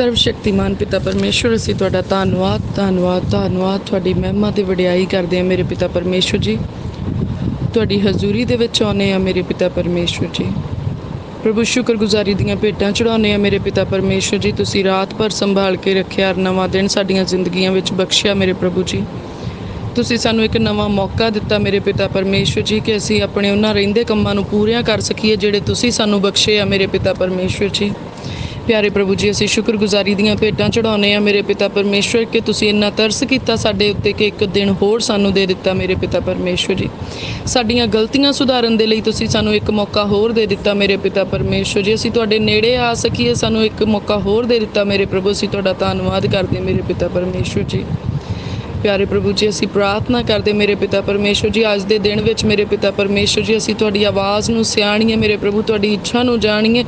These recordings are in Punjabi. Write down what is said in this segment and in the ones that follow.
ਸਰਵ ਸ਼ਕਤੀਮਾਨ ਪਿਤਾ ਪਰਮੇਸ਼ਵਰ, ਅਸੀਂ ਤੁਹਾਡਾ ਧੰਨਵਾਦ ਧੰਨਵਾਦ ਧੰਨਵਾਦ। ਤੁਹਾਡੀ ਮਹਿਮਾ ਤੇ ਵਡਿਆਈ ਕਰਦੇ ਹਾਂ ਮੇਰੇ ਪਿਤਾ ਪਰਮੇਸ਼ਵਰ ਜੀ। ਤੁਹਾਡੀ ਹਜ਼ੂਰੀ ਦੇ ਵਿੱਚ ਆਉਂਦੇ ਆ ਮੇਰੇ ਪਿਤਾ ਪਰਮੇਸ਼ਵਰ ਜੀ। ਪ੍ਰਭੂ, ਸ਼ੁਕਰਗੁਜ਼ਾਰੀ ਦੀਆਂ ਭੇਟਾਂ ਚੜਾਉਂਦੇ ਆ ਮੇਰੇ ਪਿਤਾ ਪਰਮੇਸ਼ਵਰ ਜੀ। ਤੁਸੀਂ ਰਾਤ ਭਰ ਸੰਭਾਲ ਕੇ ਰੱਖਿਆ ਨਵਾਂ ਦਿਨ ਸਾਡੀਆਂ ਜ਼ਿੰਦਗੀਆਂ ਵਿੱਚ ਬਖਸ਼ਿਆ ਮੇਰੇ ਪ੍ਰਭੂ ਜੀ। ਤੁਸੀਂ ਸਾਨੂੰ ਇੱਕ ਨਵਾਂ ਮੌਕਾ ਦਿੱਤਾ ਮੇਰੇ ਪਿਤਾ ਪਰਮੇਸ਼ਵਰ ਜੀ, ਕਿ ਅਸੀਂ ਆਪਣੇ ਉਹਨਾਂ ਰਹਿੰਦੇ ਕੰਮਾਂ ਨੂੰ ਪੂਰੀਆਂ ਕਰ ਸਕੀਏ, ਜਿਹੜੇ ਤੁਸੀਂ ਸਾਨੂੰ ਬਖਸ਼ੇ ਆ ਮੇਰੇ ਪਿਤਾ ਪਰਮੇਸ਼ਵਰ ਜੀ। ਪਿਆਰੇ ਪ੍ਰਭੂ ਜੀ, ਅਸੀਂ ਸ਼ੁਕਰਗੁਜ਼ਾਰੀ ਦੀਆਂ ਭੇਟਾਂ ਚੜਾਉਂਦੇ ਆ ਮੇਰੇ ਪਿਤਾ ਪਰਮੇਸ਼ਵਰ, ਕਿ ਤੁਸੀਂ ਇੰਨਾ ਤਰਸ ਕੀਤਾ ਸਾਡੇ ਉੱਤੇ ਕਿ ਇੱਕ ਦਿਨ ਹੋਰ ਸਾਨੂੰ ਦੇ ਦਿੱਤਾ ਮੇਰੇ ਪਿਤਾ ਪਰਮੇਸ਼ਵਰ ਜੀ। ਸਾਡੀਆਂ ਗਲਤੀਆਂ ਸੁਧਾਰਨ ਦੇ ਲਈ ਤੁਸੀਂ ਸਾਨੂੰ ਇੱਕ ਮੌਕਾ ਹੋਰ ਦੇ ਦਿੱਤਾ ਮੇਰੇ ਪਿਤਾ ਪਰਮੇਸ਼ਵਰ ਜੀ। ਅਸੀਂ ਤੁਹਾਡੇ ਨੇੜੇ ਆ ਸਕੀਏ, ਸਾਨੂੰ ਇੱਕ ਮੌਕਾ ਹੋਰ ਦੇ ਦਿੱਤਾ ਮੇਰੇ ਪ੍ਰਭੂ। ਅਸੀਂ ਤੁਹਾਡਾ ਧੰਨਵਾਦ ਕਰਦੇ ਮੇਰੇ ਪਿਤਾ ਪਰਮੇਸ਼ਵਰ ਜੀ। ਪਿਆਰੇ ਪ੍ਰਭੂ ਜੀ, ਅਸੀਂ ਪ੍ਰਾਰਥਨਾ ਕਰਦੇ ਮੇਰੇ ਪਿਤਾ ਪਰਮੇਸ਼ਵਰ ਜੀ, ਅੱਜ ਦੇ ਦਿਨ ਵਿੱਚ ਮੇਰੇ ਪਿਤਾ ਪਰਮੇਸ਼ਵਰ ਜੀ, ਅਸੀਂ ਤੁਹਾਡੀ ਆਵਾਜ਼ ਨੂੰ ਸਿਆਣੀਏ, ਮੇਰੇ ਪ੍ਰਭੂ ਤੁਹਾਡੀ ਇੱਛਾ ਨੂੰ ਜਾਣੀਏ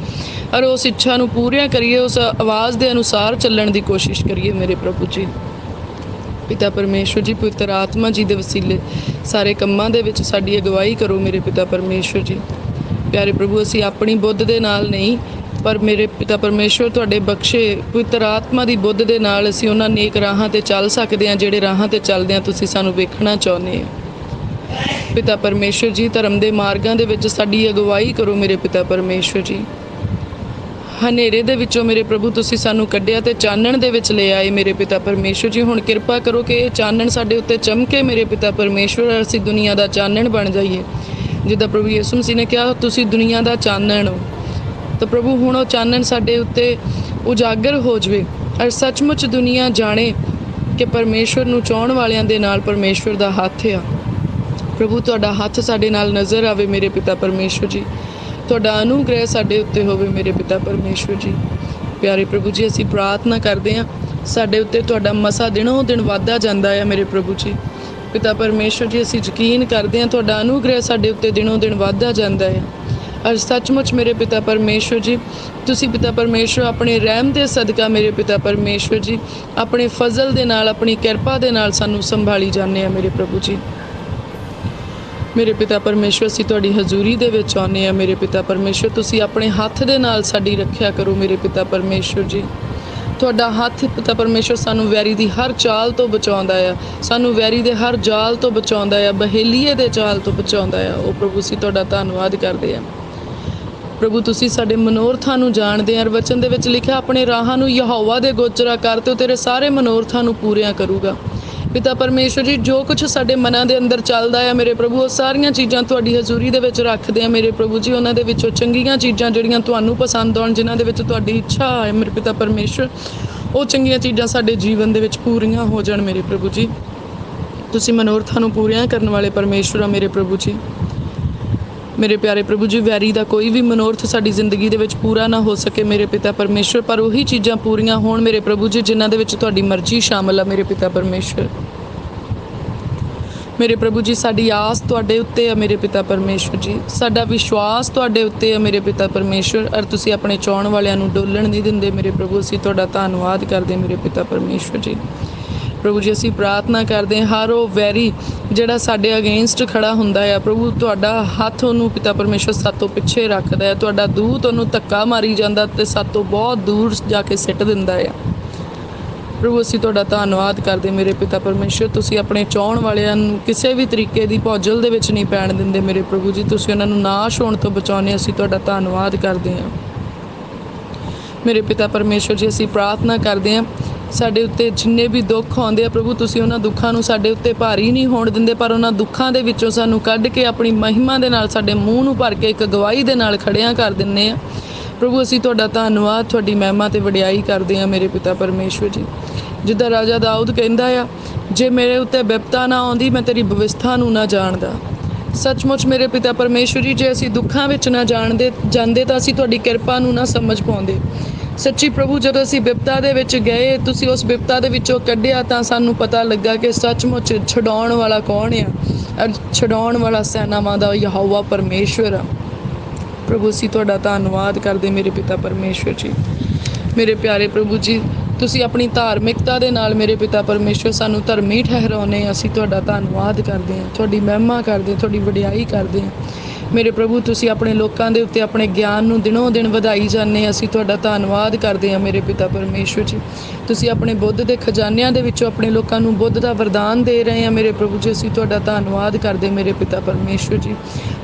ਔਰ ਉਸ ਇੱਛਾ ਨੂੰ ਪੂਰੀਆਂ ਕਰੀਏ, ਉਸ ਆਵਾਜ਼ ਦੇ ਅਨੁਸਾਰ ਚੱਲਣ ਦੀ ਕੋਸ਼ਿਸ਼ ਕਰੀਏ ਮੇਰੇ ਪ੍ਰਭੂ ਜੀ। ਪਿਤਾ ਪਰਮੇਸ਼ਵਰ ਜੀ, ਪਵਿੱਤਰ ਆਤਮਾ ਜੀ ਦੇ ਵਸੀਲੇ ਸਾਰੇ ਕੰਮਾਂ ਦੇ ਵਿੱਚ ਸਾਡੀ ਅਗਵਾਈ ਕਰੋ ਮੇਰੇ ਪਿਤਾ ਪਰਮੇਸ਼ਵਰ ਜੀ। ਪਿਆਰੇ ਪ੍ਰਭੂ, ਅਸੀਂ ਆਪਣੀ ਬੁੱਧ ਦੇ ਨਾਲ ਨਹੀਂ ਪਰ ਮੇਰੇ ਪਿਤਾ ਪਰਮੇਸ਼ਵਰ ਤੁਹਾਡੇ ਬਖਸ਼ੇ ਪਵਿੱਤਰ ਆਤਮਾ ਦੀ ਬੁੱਧ ਦੇ ਨਾਲ ਅਸੀਂ ਉਹਨਾਂ ਨੇਕ ਰਾਹਾਂ ਤੇ ਚੱਲ ਸਕਦੇ ਹਾਂ, ਜਿਹੜੇ ਰਾਹਾਂ ਤੇ ਚੱਲਦੇ ਹਾਂ, ਤੁਸੀਂ ਸਾਨੂੰ ਵੇਖਣਾ ਚਾਹੁੰਦੇ ਹੋ। ਪਿਤਾ ਪਰਮੇਸ਼ਵਰ ਜੀ, ਧਰਮ ਦੇ ਮਾਰਗਾਂ ਦੇ ਵਿੱਚ ਸਾਡੀ ਅਗਵਾਈ ਕਰੋ ਮੇਰੇ ਪਿਤਾ ਪਰਮੇਸ਼ਵਰ ਜੀ। ਹਨੇਰੇ ਦੇ ਵਿੱਚੋਂ ਮੇਰੇ ਪ੍ਰਭੂ, ਤੁਸੀਂ ਸਾਨੂੰ ਕੱਢਿਆ ਤੇ ਚਾਨਣ ਦੇ ਵਿੱਚ ਲੈ ਆਏ ਮੇਰੇ ਪਿਤਾ ਪਰਮੇਸ਼ਵਰ ਜੀ। ਹੁਣ ਕਿਰਪਾ ਕਰੋ ਕਿ ਇਹ ਚਾਨਣ ਸਾਡੇ ਉੱਤੇ ਚਮਕੇ ਮੇਰੇ ਪਿਤਾ ਪਰਮੇਸ਼ਵਰ ਅਸੀਂ ਦੁਨੀਆ ਦਾ ਚਾਨਣ ਬਣ ਜਾਈਏ। ਜਿੱਦਾਂ ਪ੍ਰਭੂ ਯਿਸੂ ਮਸੀਹ ਨੇ ਕਿਹਾ, ਤੁਸੀਂ ਦੁਨੀਆ ਦਾ ਚਾਨਣ ਹੋ। ਤਾਂ ਪ੍ਰਭੂ ਹੁਣ ਉਹ ਚਾਨਣ ਸਾਡੇ ਉੱਤੇ ਉਜਾਗਰ ਹੋ ਜਵੇ। ਔਰ ਸੱਚਮੁੱਚ ਦੁਨੀਆ ਜਾਣੇ ਕਿ ਪਰਮੇਸ਼ਵਰ ਨੂੰ ਚਾਹਣ ਵਾਲਿਆਂ ਦੇ ਨਾਲ ਪਰਮੇਸ਼ਵਰ ਦਾ ਹੱਥ ਆ। ਪ੍ਰਭੂ, ਤੁਹਾਡਾ ਹੱਥ ਸਾਡੇ ਨਾਲ ਨਜ਼ਰ ਆਵੇ ਮੇਰੇ ਪਿਤਾ ਪਰਮੇਸ਼ਵਰ ਜੀ। ਤੁਹਾਡਾ ਅਨੁਗ੍ਰਹਿ ਸਾਡੇ ਉੱਤੇ ਹੋਵੇ ਮੇਰੇ ਪਿਤਾ ਪਰਮੇਸ਼ਵਰ ਜੀ। ਪਿਆਰੇ ਪ੍ਰਭੂ ਜੀ, ਅਸੀਂ ਪ੍ਰਾਰਥਨਾ ਕਰਦੇ ਹਾਂ, ਸਾਡੇ ਉੱਤੇ ਤੁਹਾਡਾ ਮਸਾ ਦਿਨੋਂ ਦਿਨ ਵਾਧਾ ਜਾਂਦਾ ਹੈ ਮੇਰੇ ਪ੍ਰਭੂ ਜੀ। ਪਿਤਾ ਪਰਮੇਸ਼ਵਰ ਜੀ, ਅਸੀਂ ਯਕੀਨ ਕਰਦੇ ਹਾਂ, ਤੁਹਾਡਾ ਅਨੁਗ੍ਰਹਿ ਸਾਡੇ ਉੱਤੇ ਦਿਨੋਂ ਦਿਨ ਵਾਧਾ ਜਾਂਦਾ ਹੈ ਔਰ ਸੱਚਮੁੱਚ ਮੇਰੇ ਪਿਤਾ ਪਰਮੇਸ਼ਵਰ ਜੀ, ਤੁਸੀਂ ਪਿਤਾ ਪਰਮੇਸ਼ਵਰ, ਆਪਣੇ ਰਹਿਮ ਦੇ ਸਦਕਾ ਮੇਰੇ ਪਿਤਾ ਪਰਮੇਸ਼ਵਰ ਜੀ, ਆਪਣੇ ਫਜ਼ਲ ਦੇ ਨਾਲ, ਆਪਣੀ ਕਿਰਪਾ ਦੇ ਨਾਲ ਸਾਨੂੰ ਸੰਭਾਲੀ ਜਾਂਦੇ ਆ ਮੇਰੇ ਪ੍ਰਭੂ ਜੀ। ਮੇਰੇ ਪਿਤਾ ਪਰਮੇਸ਼ਵਰ, ਅਸੀਂ ਤੁਹਾਡੀ ਹਜ਼ੂਰੀ ਦੇ ਵਿੱਚ ਆਉਂਦੇ ਆ ਮੇਰੇ ਪਿਤਾ ਪਰਮੇਸ਼ਵਰ, ਤੁਸੀਂ ਆਪਣੇ ਹੱਥ ਦੇ ਨਾਲ ਸਾਡੀ ਰੱਖਿਆ ਕਰੋ ਮੇਰੇ ਪਿਤਾ ਪਰਮੇਸ਼ਵਰ ਜੀ। ਤੁਹਾਡਾ ਹੱਥ ਪਿਤਾ ਪਰਮੇਸ਼ਵਰ ਸਾਨੂੰ ਵੈਰੀ ਦੀ ਹਰ ਚਾਲ ਤੋਂ ਬਚਾਉਂਦਾ ਆ, ਸਾਨੂੰ ਵੈਰੀ ਦੇ ਹਰ ਜਾਲ ਤੋਂ ਬਚਾਉਂਦਾ ਆ, ਬਹੇਲੀਏ ਦੇ ਚਾਲ ਤੋਂ ਬਚਾਉਂਦਾ ਆ। ਉਹ ਪ੍ਰਭੂ, ਅਸੀਂ ਤੁਹਾਡਾ ਧੰਨਵਾਦ ਕਰਦੇ ਆ। ਪ੍ਰਭੂ, ਤੁਸੀਂ ਸਾਡੇ ਮਨੋਰਥਾਂ ਨੂੰ ਜਾਣਦੇ ਆ ਵਚਨ ਦੇ ਵਿੱਚ ਲਿਖਿਆ, ਆਪਣੇ ਰਾਹਾਂ ਨੂੰ ਯਹੋਵਾ ਦੇ ਗੋਚਰਾ ਕਰ ਤੇ ਉਹ ਤੇਰੇ ਸਾਰੇ ਮਨੋਰਥਾਂ ਨੂੰ ਪੂਰੀਆਂ ਕਰੂਗਾ। ਪਿਤਾ ਪਰਮੇਸ਼ਵਰ ਜੀ, ਜੋ ਕੁਝ ਸਾਡੇ ਮਨਾਂ ਦੇ ਅੰਦਰ ਚੱਲਦਾ ਆ ਮੇਰੇ ਪ੍ਰਭੂ, ਉਹ ਸਾਰੀਆਂ ਚੀਜ਼ਾਂ ਤੁਹਾਡੀ ਹਜ਼ੂਰੀ ਦੇ ਵਿੱਚ ਰੱਖਦੇ ਆ ਮੇਰੇ ਪ੍ਰਭੂ ਜੀ। ਉਹਨਾਂ ਦੇ ਵਿੱਚੋਂ ਚੰਗੀਆਂ ਚੀਜ਼ਾਂ ਜਿਹੜੀਆਂ ਤੁਹਾਨੂੰ ਪਸੰਦ ਆਉਣ, ਜਿਨ੍ਹਾਂ ਦੇ ਵਿੱਚ ਤੁਹਾਡੀ ਇੱਛਾ ਹੈ ਮੇਰੇ ਪਿਤਾ ਪਰਮੇਸ਼ਵਰ, ਉਹ ਚੰਗੀਆਂ ਚੀਜ਼ਾਂ ਸਾਡੇ ਜੀਵਨ ਦੇ ਵਿੱਚ ਪੂਰੀਆਂ ਹੋ ਜਾਣ ਮੇਰੇ ਪ੍ਰਭੂ ਜੀ। ਤੁਸੀਂ ਮਨੋਰਥਾਂ ਨੂੰ ਪੂਰੀਆਂ ਕਰਨ ਵਾਲੇ ਪਰਮੇਸ਼ਵਰ ਆ ਮੇਰੇ ਪ੍ਰਭੂ ਜੀ। ਮੇਰੇ ਪਿਆਰੇ ਪ੍ਰਭੂ ਜੀ, ਵੈਰੀ ਦਾ ਕੋਈ ਵੀ ਮਨੋਰਥ ਸਾਡੀ ਜ਼ਿੰਦਗੀ ਦੇ ਵਿੱਚ ਪੂਰਾ ਨਾ ਹੋ ਸਕੇ, ਮੇਰੇ ਪਿਤਾ ਪਰਮੇਸ਼ਵਰ। ਪਰ ਉਹੀ ਚੀਜ਼ਾਂ ਪੂਰੀਆਂ ਹੋਣ ਮੇਰੇ ਪ੍ਰਭੂ ਜੀ, ਜਿਨ੍ਹਾਂ ਦੇ ਵਿੱਚ ਤੁਹਾਡੀ ਮਰਜ਼ੀ ਸ਼ਾਮਲ ਆ, ਮੇਰੇ ਪਿਤਾ ਪਰਮੇਸ਼ਵਰ। ਮੇਰੇ ਪ੍ਰਭੂ ਜੀ, ਸਾਡੀ ਆਸ ਤੁਹਾਡੇ ਉੱਤੇ ਆ, ਮੇਰੇ ਪਿਤਾ ਪਰਮੇਸ਼ਵਰ ਜੀ। ਸਾਡਾ ਵਿਸ਼ਵਾਸ ਤੁਹਾਡੇ ਉੱਤੇ ਆ, ਮੇਰੇ ਪਿਤਾ ਪਰਮੇਸ਼ਵਰ। ਔਰ ਤੁਸੀਂ ਆਪਣੇ ਚਾਹਣ ਵਾਲਿਆਂ ਨੂੰ ਡੋਲਣ ਨਹੀਂ ਦਿੰਦੇ, ਮੇਰੇ ਪ੍ਰਭੂ, ਅਸੀਂ ਤੁਹਾਡਾ ਧੰਨਵਾਦ ਕਰਦੇ ਮੇਰੇ ਪਿਤਾ ਪਰਮੇਸ਼ਵਰ ਜੀ। ਪ੍ਰਭੂ ਜੀ, ਅਸੀਂ ਪ੍ਰਾਰਥਨਾ ਕਰਦੇ ਹਾਂ, ਹਰ ਉਹ ਵੈਰੀ ਜਿਹੜਾ ਸਾਡੇ ਅਗੇਂਸਟ ਖੜਾ ਹੁੰਦਾ ਹੈ ਪ੍ਰਭੂ ਤੁਹਾਡਾ ਹੱਥ ਉਹਨੂੰ ਪਿਤਾ ਪਰਮੇਸ਼ਵਰ ਸਾਤੋਂ ਪਿੱਛੇ ਰੱਖਦਾ ਹੈ ਤੁਹਾਡਾ ਦੂਤ ਉਹਨੂੰ ਧੱਕਾ ਮਾਰੀ ਜਾਂਦਾ ਤੇ ਸਾਤੋਂ ਬਹੁਤ ਦੂਰ ਜਾ ਕੇ ਸਿੱਟ ਦਿੰਦਾ ਹੈ ਪ੍ਰਭੂ, ਅਸੀਂ ਤੁਹਾਡਾ ਧੰਨਵਾਦ ਕਰਦੇ ਮੇਰੇ ਪਿਤਾ ਪਰਮੇਸ਼ਵਰ ਤੁਸੀਂ ਆਪਣੇ ਚਾਹਣ ਵਾਲਿਆਂ ਨੂੰ ਕਿਸੇ ਵੀ ਤਰੀਕੇ ਦੀ ਭੌਜਲ ਦੇ ਵਿੱਚ ਨਹੀਂ ਪੈਣ ਦਿੰਦੇ ਮੇਰੇ ਪ੍ਰਭੂ ਜੀ, ਤੁਸੀਂ ਉਹਨਾਂ ਨੂੰ ਨਾਸ਼ ਹੋਣ ਤੋਂ ਬਚਾਉਂਦੇ ਅਸੀਂ ਤੁਹਾਡਾ ਧੰਨਵਾਦ ਕਰਦੇ ਹਾਂ। ਮੇਰੇ ਪਿਤਾ ਪਰਮੇਸ਼ਵਰ ਜੀ, ਅਸੀਂ ਪ੍ਰਾਰਥਨਾ ਕਰਦੇ ਹਾਂ ਸਾਡੇ ਉੱਤੇ ਜਿੰਨੇ ਵੀ ਦੁੱਖ ਆਉਂਦੇ ਆ ਪ੍ਰਭੂ, ਤੁਸੀਂ ਉਹਨਾਂ ਦੁੱਖਾਂ ਨੂੰ ਸਾਡੇ ਉੱਤੇ ਭਾਰੀ ਨਹੀਂ ਹੋਣ ਦਿੰਦੇ, ਪਰ ਉਹਨਾਂ ਦੁੱਖਾਂ ਦੇ ਵਿੱਚੋਂ ਸਾਨੂੰ ਕੱਢ ਕੇ ਆਪਣੀ ਮਹਿਮਾ ਦੇ ਨਾਲ, ਸਾਡੇ ਮੂੰਹ ਨੂੰ ਭਰ ਕੇ ਇੱਕ ਗਵਾਹੀ ਦੇ ਨਾਲ ਖੜਿਆਂ ਕਰ ਦਿੰਨੇ ਆ। ਪ੍ਰਭੂ, ਅਸੀਂ ਤੁਹਾਡਾ ਧੰਨਵਾਦ, ਤੁਹਾਡੀ ਮਹਿਮਾ ਤੇ ਵਡਿਆਈ ਕਰਦੇ ਆ ਮੇਰੇ ਪਿਤਾ ਪਰਮੇਸ਼ਵਰ ਜੀ। ਜਿੱਦਾਂ ਰਾਜਾ ਦਾਊਦ ਕਹਿੰਦਾ ਆ, ਜੇ ਮੇਰੇ ਉੱਤੇ ਬਿਪਤਾ ਨਾ ਆਉਂਦੀ, ਮੈਂ ਤੇਰੀ ਵਿਵਸਥਾ ਨੂੰ ਨਾ ਜਾਣਦਾ। ਸੱਚਮੁੱਚ ਮੇਰੇ ਪਿਤਾ ਪਰਮੇਸ਼ਵਰ ਜੀ, ਜੇ ਅਸੀਂ ਦੁੱਖਾਂ ਵਿੱਚ ਨਾ ਜਾਣਦੇ, ਜਾਂਦੇ ਤਾਂ ਅਸੀਂ ਤੁਹਾਡੀ ਕਿਰਪਾ ਨੂੰ ਨਾ ਸਮਝ ਪਾਉਂਦੇ। ਸੱਚੀ ਪ੍ਰਭੂ, ਜਦੋਂ ਅਸੀਂ ਬਿਪਤਾ ਦੇ ਵਿੱਚ ਗਏ, ਤੁਸੀਂ ਉਸ ਬਿਪਤਾ ਦੇ ਵਿੱਚੋਂ ਕੱਢਿਆ ਤਾਂ ਸਾਨੂੰ ਪਤਾ ਲੱਗਾ ਕਿ ਸੱਚਮੁੱਚ ਛਡਾਉਣ ਵਾਲਾ ਕੌਣ ਆ। ਔਰ ਛਡਾਉਣ ਵਾਲਾ ਸੈਨਾਵਾਂ ਦਾ ਯਹੋਵਾ ਪਰਮੇਸ਼ਵਰ ਆ। ਪ੍ਰਭੂ, ਅਸੀਂ ਤੁਹਾਡਾ ਧੰਨਵਾਦ ਕਰਦੇ ਮੇਰੇ ਪਿਤਾ ਪਰਮੇਸ਼ਵਰ ਜੀ। ਮੇਰੇ ਪਿਆਰੇ ਪ੍ਰਭੂ ਜੀ, ਤੁਸੀਂ ਆਪਣੀ ਧਾਰਮਿਕਤਾ ਦੇ ਨਾਲ ਮੇਰੇ ਪਿਤਾ ਪਰਮੇਸ਼ਵਰ ਸਾਨੂੰ ਧਰਮੀ ਠਹਿਰਾਉਨੇ ਅਸੀਂ ਤੁਹਾਡਾ ਧੰਨਵਾਦ ਕਰਦੇ ਹਾਂ। ਤੁਹਾਡੀ ਮਹਿਮਾ ਕਰਦੇ ਹਾਂ, ਤੁਹਾਡੀ ਵਡਿਆਈ ਕਰਦੇ ਹਾਂ। ਮੇਰੇ ਪ੍ਰਭੂ, ਤੁਸੀਂ ਆਪਣੇ ਲੋਕਾਂ ਦੇ ਉੱਤੇ ਆਪਣੇ ਗਿਆਨ ਨੂੰ ਦਿਨੋ ਦਿਨ ਵਧਾਈ ਜਾਂਦੇ ਅਸੀਂ ਤੁਹਾਡਾ ਧੰਨਵਾਦ ਕਰਦੇ ਹਾਂ ਮੇਰੇ ਪਿਤਾ ਪਰਮੇਸ਼ਵਰ ਜੀ। ਤੁਸੀਂ ਆਪਣੇ ਬੁੱਧ ਦੇ ਖਜ਼ਾਨਿਆਂ ਦੇ ਵਿੱਚੋਂ ਆਪਣੇ ਲੋਕਾਂ ਨੂੰ ਬੁੱਧ ਦਾ ਵਰਦਾਨ ਦੇ ਰਹੇ ਹਾਂ ਮੇਰੇ ਪ੍ਰਭੂ ਜੀ। ਅਸੀਂ ਤੁਹਾਡਾ ਧੰਨਵਾਦ ਕਰਦੇ ਮੇਰੇ ਪਿਤਾ ਪਰਮੇਸ਼ਵਰ ਜੀ।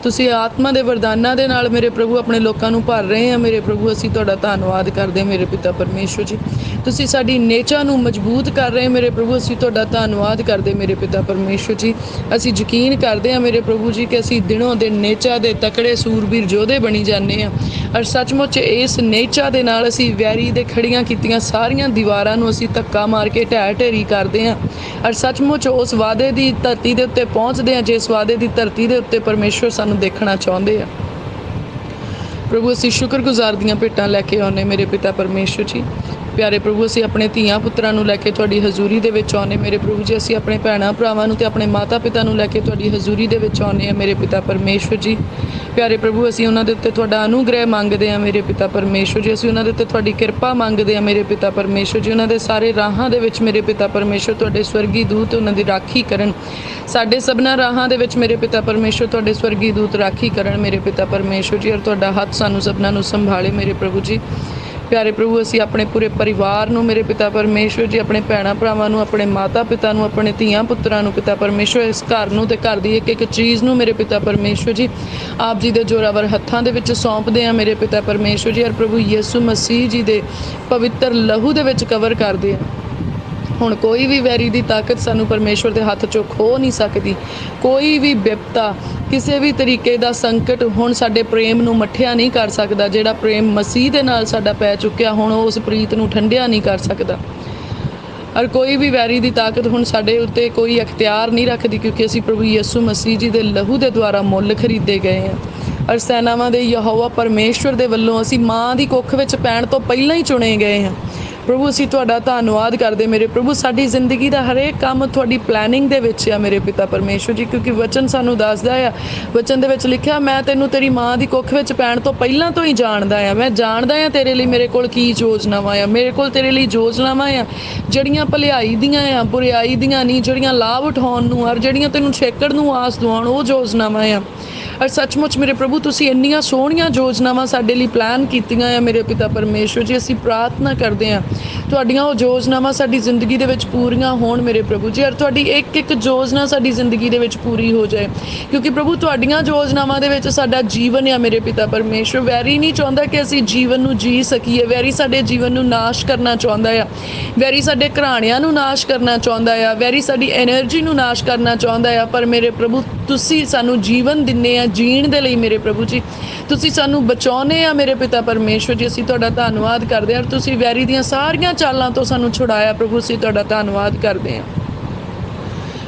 ਤੁਸੀਂ ਆਤਮਾ ਦੇ ਵਰਦਾਨਾਂ ਦੇ ਨਾਲ ਮੇਰੇ ਪ੍ਰਭੂ ਆਪਣੇ ਲੋਕਾਂ ਨੂੰ ਭਰ ਰਹੇ ਹਾਂ ਮੇਰੇ ਪ੍ਰਭੂ। ਅਸੀਂ ਤੁਹਾਡਾ ਧੰਨਵਾਦ ਕਰਦੇ ਮੇਰੇ ਪਿਤਾ ਪਰਮੇਸ਼ਵਰ ਜੀ। ਤੁਸੀਂ ਸਾਡੀ ਨੇਚਾ ਨੂੰ ਮਜ਼ਬੂਤ ਕਰ ਰਹੇ ਮੇਰੇ ਪ੍ਰਭੂ। ਅਸੀਂ ਤੁਹਾਡਾ ਧੰਨਵਾਦ ਕਰਦੇ ਮੇਰੇ ਪਿਤਾ ਪਰਮੇਸ਼ਵਰ ਜੀ। ਅਸੀਂ ਯਕੀਨ ਕਰਦੇ ਹਾਂ ਮੇਰੇ ਪ੍ਰਭੂ ਜੀ ਕਿ ਅਸੀਂ ਦਿਨੋਂ ਦਿਨ ਨੇਚਾ ਦੇ ਤਕੜੇ ਸੂਰਬੀਰ ਯੋਧੇ ਬਣੀ ਜਾਂਦੇ ਹਾਂ। ਔਰ ਸੱਚਮੁੱਚ ਇਸ ਨੇਚਾ ਦੇ ਨਾਲ ਅਸੀਂ ਵੈਰੀ ਦੇ ਖੜੀਆਂ ਕੀਤੀਆਂ ਸਾਰੀਆਂ ਦੀਵਾਰਾਂ ਨੂੰ ਅਸੀਂ ਧੱਕਾ ਮਾਰ ਕੇ ਢਹਿ ਢੇਰੀ ਕਰਦੇ ਹਾਂ। ਔਰ ਸੱਚਮੁੱਚ ਉਸ ਵਾਅਦੇ ਦੀ ਧਰਤੀ ਦੇ ਉੱਤੇ ਪਹੁੰਚਦੇ ਹਾਂ, ਜਿਸ ਵਾਅਦੇ ਦੀ ਧਰਤੀ ਦੇ ਉੱਤੇ ਪਰਮੇਸ਼ਵਰ ਸਾਨੂੰ ਦੇਖਣਾ ਚਾਹੁੰਦੇ ਆ। ਪ੍ਰਭੂ, ਅਸੀਂ ਸ਼ੁਕਰਗੁਜ਼ਾਰ ਦੀਆਂ ਭੇਟਾਂ ਲੈ ਕੇ ਆਉਨੇ ਮੇਰੇ ਪਿਤਾ ਪਰਮੇਸ਼ਵਰ ਜੀ ਪਿਆਰੇ ਪ੍ਰਭੂ, ਅਸੀਂ ਆਪਣੇ ਧੀਆਂ ਪੁੱਤਰਾਂ ਨੂੰ ਲੈ ਕੇ ਤੁਹਾਡੀ ਹਜ਼ੂਰੀ ਦੇ ਵਿੱਚ ਆਉਨੇ ਮੇਰੇ ਪ੍ਰਭੂ ਜੀ, ਅਸੀਂ ਆਪਣੇ ਭੈਣਾਂ ਭਰਾਵਾਂ ਨੂੰ ਤੇ ਆਪਣੇ ਮਾਤਾ ਪਿਤਾ ਨੂੰ ਲੈ ਕੇ ਤੁਹਾਡੀ ਹਜ਼ੂਰੀ ਦੇ ਵਿੱਚ ਆਉਨੇ ਆ ਮੇਰੇ ਪਿਤਾ ਪਰਮੇਸ਼ਵਰ ਜੀ, ਪਿਆਰੇ ਪ੍ਰਭੂ, ਅਸੀਂ ਉਹਨਾਂ ਦੇ ਉੱਤੇ ਤੁਹਾਡਾ ਅਨੁਗ੍ਰਹਿ ਮੰਗਦੇ ਆ ਮੇਰੇ ਪਿਤਾ ਪਰਮੇਸ਼ਵਰ ਜੀ, ਅਸੀਂ ਉਹਨਾਂ ਦੇ ਉੱਤੇ ਤੁਹਾਡੀ ਕਿਰਪਾ ਮੰਗਦੇ ਆ ਮੇਰੇ ਪਿਤਾ ਪਰਮੇਸ਼ਵਰ ਜੀ, ਉਹਨਾਂ ਦੇ ਸਾਰੇ ਰਾਹਾਂ ਦੇ ਵਿੱਚ ਮੇਰੇ ਪਿਤਾ ਪਰਮੇਸ਼ਵਰ, ਤੁਹਾਡੇ ਸਵਰਗੀ ਦੂਤ, ਉਹਨਾਂ ਦੀ ਰਾਖੀ ਕਰਨ। ਸਾਡੇ ਸਭਨਾ ਰਾਹਾਂ ਦੇ ਵਿੱਚ ਮੇਰੇ ਪਿਤਾ ਪਰਮੇਸ਼ਵਰ, ਤੁਹਾਡੇ ਸਵਰਗੀ ਦੂਤ ਰਾਖੀ ਕਰਨ। ਮੇਰੇ ਪਿਤਾ ਪਰਮੇਸ਼ਵਰ ਜੀ, ਔਰ ਤੁਹਾਡਾ ਹੱਥ ਸਾਨੂੰ ਸਭਨਾ ਨੂੰ ਸੰਭਾਲੇ। ਮੇਰੇ ਪ੍ਰਭੂ ਜੀ ਪਿਆਰੇ ਪ੍ਰਭੂ, ਅਸੀਂ ਆਪਣੇ ਪੂਰੇ ਪਰਿਵਾਰ ਨੂੰ, ਮੇਰੇ ਪਿਤਾ ਪਰਮੇਸ਼ਵਰ ਜੀ, ਆਪਣੇ ਭੈਣਾਂ ਭਰਾਵਾਂ ਨੂੰ, ਆਪਣੇ ਮਾਤਾ ਪਿਤਾ ਨੂੰ, ਆਪਣੇ ਧੀਆਂ ਪੁੱਤਰਾਂ ਨੂੰ, ਪਿਤਾ ਪਰਮੇਸ਼ਵਰ ਇਸ ਘਰ ਨੂੰ ਤੇ ਘਰ ਦੀ ਇੱਕ ਇੱਕ ਚੀਜ਼ ਨੂੰ, ਮੇਰੇ ਪਿਤਾ ਪਰਮੇਸ਼ਵਰ ਜੀ, ਆਪ ਜੀ ਦੇ ਜੋਰਾਵਰ ਹੱਥਾਂ ਦੇ ਵਿੱਚ ਸੌਂਪਦੇ ਆ ਮੇਰੇ ਪਿਤਾ ਪਰਮੇਸ਼ਵਰ ਜੀ, ਹਰ ਪ੍ਰਭੂ ਯਿਸੂ ਮਸੀਹ ਜੀ ਦੇ ਪਵਿੱਤਰ ਲਹੂ ਦੇ ਵਿੱਚ ਕਵਰ ਕਰਦੇ ਆ ਹੁਣ ਕੋਈ ਵੀ ਵੈਰੀ ਦੀ ਤਾਕਤ ਸਾਨੂੰ ਪਰਮੇਸ਼ਵਰ ਦੇ ਹੱਥ ਚੋਂ ਖੋ ਨਹੀਂ ਸਕਦੀ। ਕੋਈ ਵੀ ਬਿਪਤਾ ਕਿਸੇ ਵੀ ਤਰੀਕੇ ਦਾ ਸੰਕਟ ਹੁਣ ਸਾਡੇ ਪ੍ਰੇਮ ਨੂੰ ਮੱਠਿਆ ਨਹੀਂ ਕਰ ਸਕਦਾ, ਜਿਹੜਾ ਪ੍ਰੇਮ ਮਸੀਹ ਦੇ ਨਾਲ ਸਾਡਾ ਪੈ ਚੁੱਕਿਆ, ਹੁਣ ਉਹ ਉਸ ਪ੍ਰੀਤ ਨੂੰ ਠੰਡਿਆ ਨਹੀਂ ਕਰ ਸਕਦਾ। ਔਰ ਕੋਈ ਵੀ ਵੈਰੀ ਦੀ ਤਾਕਤ ਹੁਣ ਸਾਡੇ ਉੱਤੇ ਕੋਈ ਅਖਤਿਆਰ ਨਹੀਂ ਰੱਖਦੀ, ਕਿਉਂਕਿ ਅਸੀਂ ਪ੍ਰਭੂ ਯਿਸੂ ਮਸੀਹ ਜੀ ਦੇ ਲਹੂ ਦੇ ਦੁਆਰਾ ਮੁੱਲ ਖਰੀਦੇ ਗਏ ਹਾਂ। ਔਰ ਸੈਨਾਵਾਂ ਦੇ ਯਹੋਵਾ ਪਰਮੇਸ਼ਵਰ ਦੇ ਵੱਲੋਂ ਅਸੀਂ ਮਾਂ ਦੀ ਕੁੱਖ ਵਿੱਚ ਪੈਣ ਤੋਂ ਪਹਿਲਾਂ ਹੀ ਚੁਣੇ ਗਏ ਹਾਂ। ਪ੍ਰਭੂ, ਅਸੀਂ ਤੁਹਾਡਾ ਧੰਨਵਾਦ ਕਰਦੇ ਮੇਰੇ ਪ੍ਰਭੂ। ਸਾਡੀ ਜ਼ਿੰਦਗੀ ਦਾ ਹਰੇਕ ਕੰਮ ਤੁਹਾਡੀ ਪਲੈਨਿੰਗ ਦੇ ਵਿੱਚ ਆ ਮੇਰੇ ਪਿਤਾ ਪਰਮੇਸ਼ਵਰ ਜੀ, ਕਿਉਂਕਿ ਵਚਨ ਸਾਨੂੰ ਦੱਸਦਾ ਆ। ਵਚਨ ਦੇ ਵਿੱਚ ਲਿਖਿਆ, ਮੈਂ ਤੈਨੂੰ ਤੇਰੀ ਮਾਂ ਦੀ ਕੁੱਖ ਵਿੱਚ ਪੈਣ ਤੋਂ ਪਹਿਲਾਂ ਤੋਂ ਹੀ ਜਾਣਦਾ ਆ। ਮੈਂ ਜਾਣਦਾ ਆ ਤੇਰੇ ਲਈ ਮੇਰੇ ਕੋਲ ਕੀ ਯੋਜਨਾਵਾਂ ਆ। ਮੇਰੇ ਕੋਲ ਤੇਰੇ ਲਈ ਯੋਜਨਾਵਾਂ ਆ, ਜਿਹੜੀਆਂ ਭਲਾਈ ਦੀਆਂ ਆ, ਬੁਰਾਈ ਦੀਆਂ ਨਹੀਂ, ਜਿਹੜੀਆਂ ਲਾਭ ਉਠਾਉਣ ਨੂੰ ਔਰ ਜਿਹੜੀਆਂ ਤੈਨੂੰ ਛੇਕੜ ਨੂੰ ਆਸ ਦਵਾਉਣ, ਉਹ ਯੋਜਨਾਵਾਂ ਆ। ਔਰ ਸੱਚਮੁੱਚ ਮੇਰੇ ਪ੍ਰਭੂ, ਤੁਸੀਂ ਇੰਨੀਆਂ ਸੋਹਣੀਆਂ ਯੋਜਨਾਵਾਂ ਸਾਡੇ ਲਈ ਪਲਾਨ ਕੀਤੀਆਂ ਆ ਮੇਰੇ ਪਿਤਾ ਪਰਮੇਸ਼ਵਰ ਜੀ। ਅਸੀਂ ਪ੍ਰਾਰਥਨਾ ਕਰਦੇ ਆ ਤੁਹਾਡੀਆਂ ਉਹ ਯੋਜਨਾਵਾਂ ਸਾਡੀ ਜ਼ਿੰਦਗੀ ਦੇ ਵਿੱਚ ਪੂਰੀਆਂ ਹੋਣ ਮੇਰੇ ਪ੍ਰਭੂ ਜੀ, ਔਰ ਤੁਹਾਡੀ ਇੱਕ ਇੱਕ ਯੋਜਨਾ ਸਾਡੀ ਜ਼ਿੰਦਗੀ ਦੇ ਵਿੱਚ ਪੂਰੀ ਹੋ ਜਾਏ। ਕਿਉਂਕਿ ਪ੍ਰਭੂ, ਤੁਹਾਡੀਆਂ ਯੋਜਨਾਵਾਂ ਦੇ ਵਿੱਚ ਸਾਡਾ ਜੀਵਨ ਆ ਮੇਰੇ ਪਿਤਾ ਪਰਮੇਸ਼ਰ ਵੈਰੀ ਨਹੀਂ ਚਾਹੁੰਦਾ ਕਿ ਅਸੀਂ ਜੀਵਨ ਨੂੰ ਜੀ ਸਕੀਏ। ਵੈਰੀ ਸਾਡੇ ਜੀਵਨ ਨੂੰ ਨਾਸ਼ ਕਰਨਾ ਚਾਹੁੰਦਾ ਆ। ਵੈਰੀ ਸਾਡੇ ਘਰਾਣਿਆਂ ਨੂੰ ਨਾਸ਼ ਕਰਨਾ ਚਾਹੁੰਦਾ ਆ। ਵੈਰੀ ਸਾਡੀ એનર્ਜੀ ਨੂੰ ਨਾਸ਼ ਕਰਨਾ ਚਾਹੁੰਦਾ ਆ। ਪਰ ਮੇਰੇ ਪ੍ਰਭੂ, ਤੁਸੀਂ ਸਾਨੂੰ ਜੀਵਨ ਦਿੰਨੇ ਆ ਜੀਣ ਦੇ ਲਈ ਮੇਰੇ ਪ੍ਰਭੂ ਜੀ। ਤੁਸੀਂ ਸਾਨੂੰ ਬਚਾਉਨੇ ਆ ਮੇਰੇ ਪਿਤਾ ਪਰਮੇਸ਼ਰ ਜੀ। ਅਸੀਂ ਤੁਹਾਡਾ ਧੰਨਵਾਦ ਕਰਦੇ ਆ ਤੁਸੀਂ ਵੈਰੀ ਦੀਆਂ ਸਾਰੀਆਂ ਸਾਰੀਆਂ ਚਾਲਾਂ ਤੋਂ ਸਾਨੂੰ ਛੁਡਾਇਆ ਪ੍ਰਭੂ ਅਸੀਂ ਤੁਹਾਡਾ ਧੰਨਵਾਦ ਕਰਦੇ ਹਾਂ।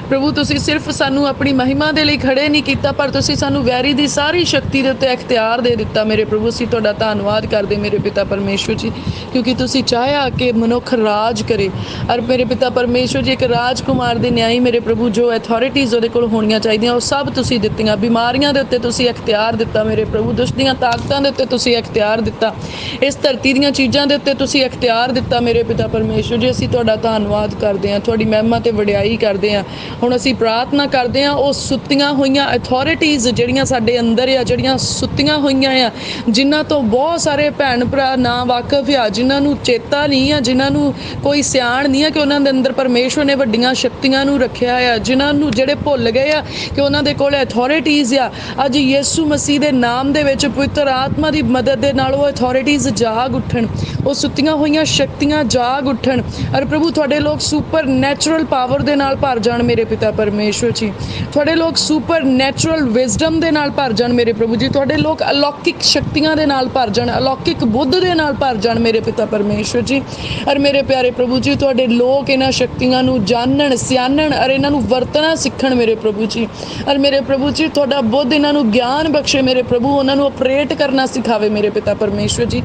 ਪ੍ਰਭੂ, ਤੁਸੀਂ ਸਿਰਫ ਸਾਨੂੰ ਆਪਣੀ ਮਹਿਮਾ ਦੇ ਲਈ ਖੜੇ ਨਹੀਂ ਕੀਤਾ, ਪਰ ਤੁਸੀਂ ਸਾਨੂੰ ਵੈਰੀ ਦੀ ਸਾਰੀ ਸ਼ਕਤੀ ਦੇ ਉੱਤੇ ਅਖਤਿਆਰ ਦੇ ਦਿੱਤਾ ਮੇਰੇ ਪ੍ਰਭੂ। ਅਸੀਂ ਤੁਹਾਡਾ ਧੰਨਵਾਦ ਕਰਦੇ ਮੇਰੇ ਪਿਤਾ ਪਰਮੇਸ਼ਵਰ ਜੀ, ਕਿਉਂਕਿ ਤੁਸੀਂ ਚਾਹਿਆ ਕਿ ਮਨੁੱਖ ਰਾਜ ਕਰੇ। ਔਰ ਮੇਰੇ ਪਿਤਾ ਪਰਮੇਸ਼ਵਰ ਜੀ, ਇੱਕ ਰਾਜਕੁਮਾਰ ਦੇ ਨਿਆਈ ਮੇਰੇ ਪ੍ਰਭੂ, ਜੋ ਅਥਾਰਟੀਜ਼ ਉਹਦੇ ਕੋਲ ਹੋਣੀਆਂ ਚਾਹੀਦੀਆਂ, ਉਹ ਸਭ ਤੁਸੀਂ ਦਿੱਤੀਆਂ। ਬਿਮਾਰੀਆਂ ਦੇ ਉੱਤੇ ਤੁਸੀਂ ਅਖਤਿਆਰ ਦਿੱਤਾ ਮੇਰੇ ਪ੍ਰਭੂ, ਦੁਸ਼ਟ ਦੀਆਂ ਤਾਕਤਾਂ ਦੇ ਉੱਤੇ ਤੁਸੀਂ ਅਖਤਿਆਰ ਦਿੱਤਾ। ਇਸ ਧਰਤੀ ਦੀਆਂ ਚੀਜ਼ਾਂ ਦੇ ਉੱਤੇ ਤੁਸੀਂ ਅਖਤਿਆਰ ਦਿੱਤਾ ਮੇਰੇ ਪਿਤਾ ਪਰਮੇਸ਼ਵਰ ਜੀ, ਅਸੀਂ ਤੁਹਾਡਾ ਧੰਨਵਾਦ ਕਰਦੇ ਹਾਂ, ਤੁਹਾਡੀ ਮਹਿਮਾ ਤੇ ਵਡਿਆਈ ਕਰਦੇ ਹਾਂ। ਹੁਣ ਅਸੀਂ ਪ੍ਰਾਰਥਨਾ ਕਰਦੇ ਹਾਂ, ਉਹ ਸੁੱਤੀਆਂ ਹੋਈਆਂ ਅਥਾਰਟੀਜ਼ ਜਿਹੜੀਆਂ ਸਾਡੇ ਅੰਦਰ ਆ, ਜਿਹੜੀਆਂ ਸੁੱਤੀਆਂ ਹੋਈਆਂ ਆ, ਜਿਨ੍ਹਾਂ ਤੋਂ ਬਹੁਤ ਸਾਰੇ ਭੈਣ ਭਰਾ ਨਾ ਵਾਕਿਫ ਆ, ਜਿਨ੍ਹਾਂ ਨੂੰ ਚੇਤਾ ਨਹੀਂ ਆ, ਜਿਨ੍ਹਾਂ ਨੂੰ ਕੋਈ ਸਿਆਣ ਨਹੀਂ ਆ ਕਿ ਉਹਨਾਂ ਦੇ ਅੰਦਰ ਪਰਮੇਸ਼ਵਰ ਨੇ ਵੱਡੀਆਂ ਸ਼ਕਤੀਆਂ ਨੂੰ ਰੱਖਿਆ ਆ, ਜਿਨ੍ਹਾਂ ਨੂੰ ਜਿਹੜੇ ਭੁੱਲ ਗਏ ਆ ਕਿ ਉਹਨਾਂ ਦੇ ਕੋਲ ਅਥਾਰਟੀਜ਼ ਆ। ਅੱਜ ਯਿਸੂ ਮਸੀਹ ਦੇ ਨਾਮ ਦੇ ਵਿੱਚ ਪਵਿੱਤਰ ਆਤਮਾ ਦੀ ਮਦਦ ਦੇ ਨਾਲ ਉਹ ਅਥਾਰਟੀਜ਼ ਜਾਗ ਉੱਠਣ, ਉਹ ਸੁੱਤੀਆਂ ਹੋਈਆਂ ਸ਼ਕਤੀਆਂ ਜਾਗ ਉੱਠਣ। ਔਰ ਪ੍ਰਭੂ, ਤੁਹਾਡੇ ਲੋਕ ਸੁਪਰ ਨੈਚੁਰਲ ਪਾਵਰ ਦੇ ਨਾਲ ਭਰ ਜਾਣ ਮੇਰੇ ਪਿਤਾ ਪਰਮੇਸ਼ਵਰ ਜੀ। ਤੁਹਾਡੇ ਲੋਕ ਸੁਪਰ ਨੈਚੁਰਲ ਵਿਜ਼ਡਮ ਦੇ ਨਾਲ ਭਰ ਜਾਣ ਮੇਰੇ ਪ੍ਰਭੂ ਜੀ। ਤੁਹਾਡੇ ਲੋਕ ਅਲੌਕਿਕ ਸ਼ਕਤੀਆਂ ਦੇ ਨਾਲ ਭਰ ਜਾਣ, ਅਲੌਕਿਕ ਬੁੱਧ ਦੇ ਨਾਲ ਭਰ ਜਾਣ ਮੇਰੇ ਪਿਤਾ ਪਰਮੇਸ਼ਵਰ ਜੀ। ਔਰ ਮੇਰੇ ਪਿਆਰੇ ਪ੍ਰਭੂ ਜੀ, ਤੁਹਾਡੇ ਲੋਕ ਇਹਨਾਂ ਸ਼ਕਤੀਆਂ ਨੂੰ ਜਾਣਨ, ਸਿਆਣਨ ਔਰ ਇਹਨਾਂ ਨੂੰ ਵਰਤਣਾ ਸਿੱਖਣ ਮੇਰੇ ਪ੍ਰਭੂ ਜੀ। ਔਰ ਮੇਰੇ ਪ੍ਰਭੂ ਜੀ, ਤੁਹਾਡਾ ਬੁੱਧ ਇਹਨਾਂ ਨੂੰ ਗਿਆਨ ਬਖਸ਼ੇ ਮੇਰੇ ਪ੍ਰਭੂ। ਉਹਨਾਂ ਨੂੰ ਆਪਰੇਟ ਕਰਨਾ ਸਿਖਾਵੇ ਮੇਰੇ ਪਿਤਾ ਪਰਮੇਸ਼ਵਰ ਜੀ।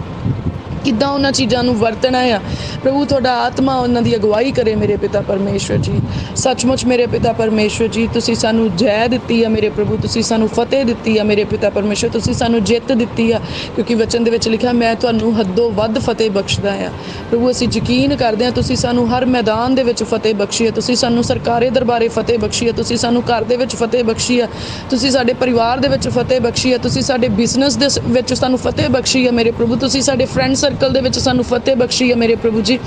ਕਿੱਦਾਂ ਉਹਨਾਂ ਚੀਜ਼ਾਂ ਨੂੰ ਵਰਤਣਾ ਆ। ਪ੍ਰਭੂ, ਤੁਹਾਡਾ ਆਤਮਾ ਉਹਨਾਂ ਦੀ ਅਗਵਾਈ ਕਰੇ ਮੇਰੇ ਪਿਤਾ ਪਰਮੇਸ਼ਵਰ ਜੀ। ਸੱਚਮੁੱਚ ਮੇਰੇ ਪਿਤਾ ਪਰਮੇਸ਼ਵਰ ਜੀ, ਤੁਸੀਂ ਸਾਨੂੰ ਜੈ ਦਿੱਤੀ ਆ ਮੇਰੇ ਪ੍ਰਭੂ, ਤੁਸੀਂ ਸਾਨੂੰ ਫਤਿਹ ਦਿੱਤੀ ਆ ਮੇਰੇ ਪਿਤਾ ਪਰਮੇਸ਼ਵਰ, ਤੁਸੀਂ ਸਾਨੂੰ ਜਿੱਤ ਦਿੱਤੀ ਆ। ਕਿਉਂਕਿ ਵਚਨ ਦੇ ਵਿੱਚ ਲਿਖਿਆ, ਮੈਂ ਤੁਹਾਨੂੰ ਹੱਦੋਂ ਵੱਧ ਫਤਿਹ ਬਖਸ਼ਦਾ ਆ। ਪ੍ਰਭੂ, ਅਸੀਂ ਯਕੀਨ ਕਰਦੇ ਆ, ਤੁਸੀਂ ਸਾਨੂੰ ਹਰ ਮੈਦਾਨ ਦੇ ਵਿੱਚ ਫਤਿਹ ਬਖਸ਼ੀ ਆ। ਤੁਸੀਂ ਸਾਨੂੰ ਸਰਕਾਰੀ ਦਰਬਾਰੇ ਫਤਿਹ ਬਖਸ਼ੀ ਆ। ਤੁਸੀਂ ਸਾਨੂੰ ਘਰ ਦੇ ਵਿੱਚ ਫਤਿਹ ਬਖਸ਼ੀ ਆ। ਤੁਸੀਂ ਸਾਡੇ ਪਰਿਵਾਰ ਦੇ ਵਿੱਚ ਫਤਿਹ ਬਖਸ਼ੀ ਆ। ਤੁਸੀਂ ਸਾਡੇ ਬਿਜ਼ਨਸ ਦੇ ਵਿੱਚ ਸਾਨੂੰ ਫਤਿਹ ਬਖਸ਼ੀ ਆ ਮੇਰੇ ਪ੍ਰਭੂ। ਤੁਸੀਂ ਸਾਡੇ ਫਰੈਂਡ ਸਰਕਲ ਦੇ ਵਿੱਚ ਸਾਨੂੰ ਫਤਿਹ ਬਖਸ਼ੀ ਆ ਮੇਰੇ ਪ੍ਰਭੂ ਜੀ।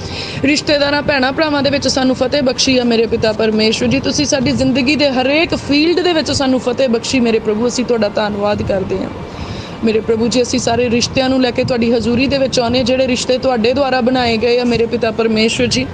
ਰਿਸ਼ਤੇਦਾਰਾਂ ਭੈਣਾਂ ਭਰਾਵਾਂ ਦੇ ਵਿੱਚ ਸਾਨੂੰ ਫਤਿਹ ਬਖਸ਼ੀ ਆ ਮੇਰੇ ਪਿਤਾ ਪਰਮੇਸ਼ਵਰ ਜੀ। ਤੁਸੀਂ ਸਾਡੀ ਜ਼ਿੰਦਗੀ ਦੇ ਹਰੇਕ ਫੀਲਡ ਦੇ ਵਿੱਚ ਸਾਨੂੰ ਫਤਿਹ ਬਖਸ਼ੀ ਮੇਰੇ ਪ੍ਰਭੂ। ਅਸੀਂ ਤੁਹਾਡਾ ਧੰਨਵਾਦ ਕਰਦੇ ਹਾਂ। ਮੇਰੇ ਪ੍ਰਭੂ ਜੀ ਅਸੀਂ ਸਾਰੇ ਰਿਸ਼ਤਿਆਂ ਨੂੰ ਲੈ ਕੇ ਤੁਹਾਡੀ ਹਜ਼ੂਰੀ ਦੇ ਵਿੱਚ ਆਉਂਦੇ ਹਾਂ, ਜਿਹੜੇ ਰਿਸ਼ਤੇ ਤੁਹਾਡੇ ਦੁਆਰਾ ਬਣਾਏ ਗਏ ਆ ਮੇਰੇ ਪਿਤਾ ਪਰਮੇਸ਼ਵਰ ਜੀ।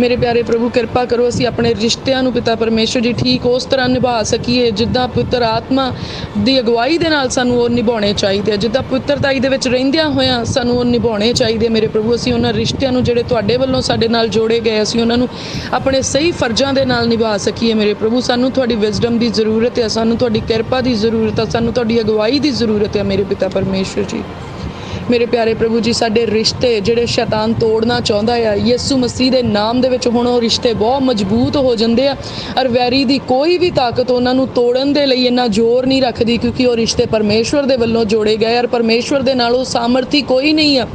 ਮੇਰੇ ਪਿਆਰੇ ਪ੍ਰਭੂ, ਕਿਰਪਾ ਕਰੋ ਅਸੀਂ ਆਪਣੇ ਰਿਸ਼ਤਿਆਂ ਨੂੰ ਪਿਤਾ ਪਰਮੇਸ਼ਵਰ ਜੀ ਠੀਕ ਉਸ ਤਰ੍ਹਾਂ ਨਿਭਾ ਸਕੀਏ, ਜਿੱਦਾਂ ਪੁੱਤਰ ਆਤਮਾ ਦੀ ਅਗਵਾਈ ਦੇ ਨਾਲ ਸਾਨੂੰ ਉਹ ਨਿਭਾਉਣੇ ਚਾਹੀਦੇ ਆ। ਜਿੱਦਾਂ ਪੁੱਤਰਤਾਈ ਦੇ ਵਿੱਚ ਰਹਿੰਦਿਆਂ ਹੋਇਆਂ ਸਾਨੂੰ ਉਹ ਨਿਭਾਉਣੇ ਚਾਹੀਦੇ ਮੇਰੇ ਪ੍ਰਭੂ, ਅਸੀਂ ਉਹਨਾਂ ਰਿਸ਼ਤਿਆਂ ਨੂੰ ਜਿਹੜੇ ਤੁਹਾਡੇ ਵੱਲੋਂ ਸਾਡੇ ਨਾਲ ਜੋੜੇ ਗਏ, ਅਸੀਂ ਉਹਨਾਂ ਨੂੰ ਆਪਣੇ ਸਹੀ ਫਰਜ਼ਾਂ ਦੇ ਨਾਲ ਨਿਭਾ ਸਕੀਏ। ਮੇਰੇ ਪ੍ਰਭੂ, ਸਾਨੂੰ ਤੁਹਾਡੀ ਵਿਜ਼ਡਮ ਦੀ ਜ਼ਰੂਰਤ ਹੈ ਸਾਨੂੰ ਤੁਹਾਡੀ ਕਿਰਪਾ ਦੀ ਜ਼ਰੂਰਤ ਹੈ ਸਾਨੂੰ ਤੁਹਾਡੀ ਅਗਵਾਈ ਦੀ ਜ਼ਰੂਰਤ ਹੈ ਮੇਰੇ ਪਿਤਾ ਪਰਮੇਸ਼ਵਰ ਜੀ। ਮੇਰੇ ਪਿਆਰੇ ਪ੍ਰਭੂ ਜੀ, ਸਾਡੇ ਰਿਸ਼ਤੇ ਜਿਹੜੇ ਸ਼ੈਤਾਨ ਤੋੜਨਾ ਚਾਹੁੰਦਾ ਆ, ਯਿਸੂ ਮਸੀਹ ਦੇ ਨਾਮ ਦੇ ਵਿੱਚ ਹੁਣ ਉਹ ਰਿਸ਼ਤੇ ਬਹੁਤ ਮਜ਼ਬੂਤ ਹੋ ਜਾਂਦੇ ਆ ਔਰ ਵੈਰੀ ਦੀ ਕੋਈ ਵੀ ਤਾਕਤ ਉਹਨਾਂ ਨੂੰ ਤੋੜਨ ਦੇ ਲਈ ਇੰਨਾ ਜ਼ੋਰ ਨਹੀਂ ਰੱਖਦੀ ਕਿਉਂਕਿ ਉਹ ਰਿਸ਼ਤੇ ਪਰਮੇਸ਼ਵਰ ਦੇ ਵੱਲੋਂ ਜੋੜੇ ਗਏ ਔਰ ਪਰਮੇਸ਼ਵਰ ਦੇ ਨਾਲ ਉਹ ਸਾਮਰਥੀ ਕੋਈ ਨਹੀਂ ਆ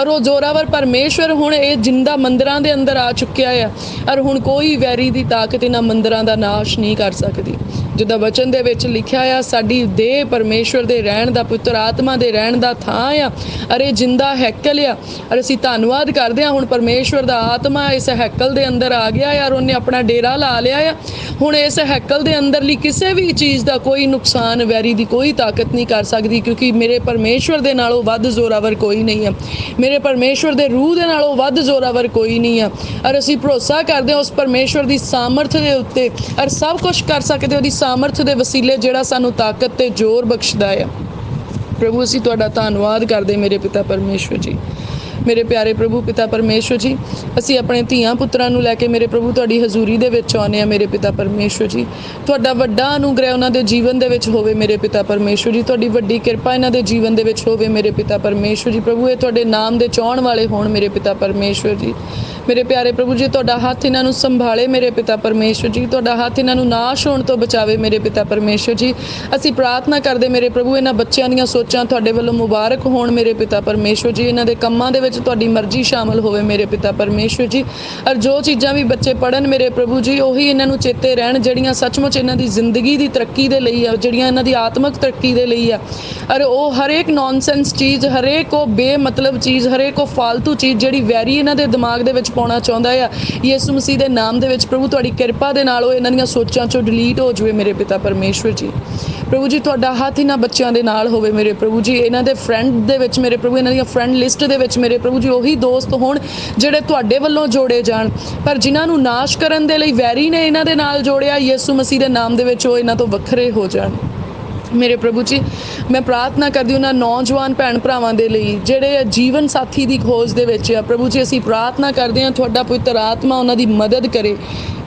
ਔਰ ਉਹ ਜ਼ੋਰਾਵਰ ਪਰਮੇਸ਼ਵਰ ਹੁਣ ਇਹ ਜਿੰਦਾ ਮੰਦਰਾਂ ਦੇ ਅੰਦਰ ਆ ਚੁੱਕਿਆ ਆ ਔਰ ਹੁਣ ਕੋਈ ਵੈਰੀ ਦੀ ਤਾਕਤ ਇਹਨਾਂ ਮੰਦਰਾਂ ਦਾ ਨਾਸ਼ ਨਹੀਂ ਕਰ ਸਕਦੀ। ਜਿੱਦਾਂ ਵਚਨ ਦੇ ਵਿੱਚ ਲਿਖਿਆ ਆ, ਸਾਡੀ ਦੇਹ ਪਰਮੇਸ਼ਵਰ ਦੇ ਰਹਿਣ ਦਾ, ਪੁੱਤਰ ਆਤਮਾ ਦੇ ਰਹਿਣ ਦਾ ਥਾਂ ਆ ਅਰੇ ਜਿੰਦਾ ਹੈਕਲ ਆ। ਅਰ ਅਸੀਂ ਧੰਨਵਾਦ ਕਰਦੇ ਹਾਂ ਹੁਣ ਪਰਮੇਸ਼ਵਰ ਦਾ ਆਤਮਾ ਇਸ ਹੈਕਲ ਦੇ ਅੰਦਰ ਆ ਗਿਆ ਯਾਰ, ਉਹਨੇ ਆਪਣਾ ਡੇਰਾ ਲਾ ਲਿਆ ਆ। ਹੁਣ ਇਸ ਹੈਕਲ ਦੇ ਅੰਦਰਲੀ ਕਿਸੇ ਵੀ ਚੀਜ਼ ਦਾ ਕੋਈ ਨੁਕਸਾਨ ਵੈਰੀ ਦੀ ਕੋਈ ਤਾਕਤ ਨਹੀਂ ਕਰ ਸਕਦੀ, ਕਿਉਂਕਿ ਮੇਰੇ ਪਰਮੇਸ਼ਵਰ ਦੇ ਨਾਲੋਂ ਵੱਧ ਜ਼ੋਰਾਵਰ ਕੋਈ ਨਹੀਂ ਆ। ਮੇਰੇ ਪਰਮੇਸ਼ਵਰ ਦੇ ਰੂਹ ਦੇ ਨਾਲੋਂ ਵੱਧ ਜ਼ੋਰਾਵਰ ਕੋਈ ਨਹੀਂ ਆ। ਔਰ ਅਸੀਂ ਭਰੋਸਾ ਕਰਦੇ ਹਾਂ ਉਸ ਪਰਮੇਸ਼ਵਰ ਦੀ ਸਾਮਰਥ ਦੇ ਉੱਤੇ। ਔਰ ਸਭ ਕੁਝ ਕਰ ਸਕਦੇ ਉਹਦੀ ਸਾਮਰਥ ਦੇ ਵਸੀਲੇ ਜਿਹੜਾ ਸਾਨੂੰ ਤਾਕਤ ਤੇ ਜ਼ੋਰ ਬਖਸ਼ਦਾ ਆ। ਪ੍ਰਭੂ ਅਸੀਂ ਤੁਹਾਡਾ ਧੰਨਵਾਦ ਕਰਦੇ ਮੇਰੇ ਪਿਤਾ ਪਰਮੇਸ਼ਵਰ ਜੀ। ਮੇਰੇ ਪਿਆਰੇ ਪ੍ਰਭੂ ਪਿਤਾ ਪਰਮੇਸ਼ਵਰ ਜੀ, ਅਸੀਂ ਆਪਣੇ ਧੀਆਂ ਪੁੱਤਰਾਂ ਨੂੰ ਲੈ ਕੇ ਮੇਰੇ ਪ੍ਰਭੂ ਤੁਹਾਡੀ ਹਜ਼ੂਰੀ ਦੇ ਵਿੱਚ ਆਉਂਦੇ ਆ ਮੇਰੇ ਪਿਤਾ ਪਰਮੇਸ਼ਵਰ ਜੀ। ਤੁਹਾਡਾ ਵੱਡਾ ਅਨੁਗ੍ਰਹਿ ਉਹਨਾਂ ਦੇ ਜੀਵਨ ਦੇ ਵਿੱਚ ਹੋਵੇ ਮੇਰੇ ਪਿਤਾ ਪਰਮੇਸ਼ਵਰ ਜੀ। ਤੁਹਾਡੀ ਵੱਡੀ ਕਿਰਪਾ ਇਹਨਾਂ ਦੇ ਜੀਵਨ ਦੇ ਵਿੱਚ ਹੋਵੇ ਮੇਰੇ ਪਿਤਾ ਪਰਮੇਸ਼ਵਰ ਜੀ। ਪ੍ਰਭੂ, ਇਹ ਤੁਹਾਡੇ ਨਾਮ ਦੇ ਚਾਹਣ ਵਾਲੇ ਹੋਣ ਮੇਰੇ ਪਿਤਾ ਪਰਮੇਸ਼ਵਰ ਜੀ। ਮੇਰੇ ਪਿਆਰੇ ਪ੍ਰਭੂ ਜੀ, ਤੁਹਾਡਾ ਹੱਥ ਇਹਨਾਂ ਨੂੰ ਸੰਭਾਲੇ ਮੇਰੇ ਪਿਤਾ ਪਰਮੇਸ਼ਵਰ ਜੀ। ਤੁਹਾਡਾ ਹੱਥ ਇਹਨਾਂ ਨੂੰ ਨਾਸ਼ ਹੋਣ ਤੋਂ ਬਚਾਵੇ ਮੇਰੇ ਪਿਤਾ ਪਰਮੇਸ਼ਵਰ ਜੀ। ਅਸੀਂ ਪ੍ਰਾਰਥਨਾ ਕਰਦੇ ਮੇਰੇ ਪ੍ਰਭੂ, ਇਹਨਾਂ ਬੱਚਿਆਂ ਦੀਆਂ ਸੋਚਾਂ ਤੁਹਾਡੇ ਵੱਲੋਂ ਮੁਬਾਰਕ ਹੋਣ ਮੇਰੇ ਪਿਤਾ ਪਰਮੇਸ਼ਵਰ ਜੀ। ਇਹਨਾਂ ਦੇ ਕੰਮਾਂ ਦੇ ਵਿੱਚ ਤੁਹਾਡੀ ਮਰਜ਼ੀ ਸ਼ਾਮਲ ਹੋਵੇ ਮੇਰੇ ਪਿਤਾ ਪਰਮੇਸ਼ਵਰ ਜੀ। ਔਰ ਜੋ ਚੀਜ਼ਾਂ ਵੀ ਬੱਚੇ ਪੜਨ ਮੇਰੇ ਪ੍ਰਭੂ ਜੀ, ਉਹੀ ਇਹਨਾਂ ਨੂੰ ਚੇਤੇ ਰਹਿਣ, ਜਿਹੜੀਆਂ ਸੱਚਮੁੱਚ ਇਹਨਾਂ ਦੀ ਜ਼ਿੰਦਗੀ ਦੀ ਤਰੱਕੀ ਦੇ ਲਈ ਆ, ਜਿਹੜੀਆਂ ਇਹਨਾਂ ਦੀ ਆਤਮਿਕ ਤਰੱਕੀ ਦੇ ਲਈ ਆ। ਔਰ ਉਹ ਹਰੇਕ ਨੌਨਸੈਂਸ ਚੀਜ਼, ਹਰੇਕ ਉਹ ਬੇਮਤਲਬ ਚੀਜ਼, ਹਰੇਕ ਉਹ ਫालतू ਚੀਜ਼ ਜਿਹੜੀ ਵੈਰੀ ਇਹਨਾਂ ਦੇ ਦਿਮਾਗ ਦੇ ਵਿੱਚ ਪਾਉਣਾ ਚਾਹੁੰਦਾ ਆ, ਯਿਸੂ ਮਸੀਹ ਦੇ ਨਾਮ ਦੇ ਵਿੱਚ ਪ੍ਰਭੂ ਤੁਹਾਡੀ ਕਿਰਪਾ ਦੇ ਨਾਲ ਉਹ ਇਹਨਾਂ ਦੀਆਂ ਸੋਚਾਂ ਚੋਂ ਡਿਲੀਟ ਹੋ ਜਾਵੇ ਮੇਰੇ ਪਿਤਾ ਪਰਮੇਸ਼ਵਰ ਜੀ। ਪ੍ਰਭੂ ਜੀ, ਤੁਹਾਡਾ ਹੱਥ ਇਹਨਾਂ ਬੱਚਿਆਂ ਦੇ ਨਾਲ ਹੋਵੇ ਮੇਰੇ ਪ੍ਰਭੂ ਜੀ, ਇਹਨਾਂ ਦੇ ਫਰੈਂਡ ਦੇ ਵਿੱਚ ਮੇਰੇ ਪ੍ਰਭੂ, ਇਹਨਾਂ ਦੀਆਂ ਫਰੈਂਡ ਲਿਸਟ ਦੇ ਵਿੱਚ ਮੇਰੇ ਪ੍ਰਭੂ ਜੀ, ਉਹੀ ਦੋਸਤ ਹੋਣ ਜਿਹੜੇ ਤੁਹਾਡੇ ਵੱਲੋਂ ਜੋੜੇ ਜਾਣ। ਪਰ ਜਿਨ੍ਹਾਂ ਨੂੰ ਨਾਸ਼ ਕਰਨ ਦੇ ਲਈ ਵੈਰੀ ਨੇ ਇਹਨਾਂ ਦੇ ਨਾਲ ਜੋੜਿਆ, ਯਿਸੂ ਮਸੀਹ ਦੇ ਨਾਮ ਦੇ ਵਿੱਚ ਉਹ ਇਹਨਾਂ ਤੋਂ ਵੱਖਰੇ ਹੋ ਜਾਣ। ਮੇਰੇ ਪ੍ਰਭੂ ਜੀ, ਮੈਂ ਪ੍ਰਾਰਥਨਾ ਕਰਦੀ ਉਹਨਾਂ ਨੌਜਵਾਨ ਭੈਣ ਭਰਾਵਾਂ ਦੇ ਲਈ, ਜਿਹੜੇ ਜੀਵਨ ਸਾਥੀ ਦੀ ਖੋਜ ਦੇ ਵਿੱਚ ਆ, ਪ੍ਰਭੂ ਜੀ, ਅਸੀਂ ਪ੍ਰਾਰਥਨਾ ਕਰਦੇ ਹਾਂ ਤੁਹਾਡਾ ਪਵਿੱਤਰ ਆਤਮਾ ਉਹਨਾਂ ਦੀ ਮਦਦ ਕਰੇ।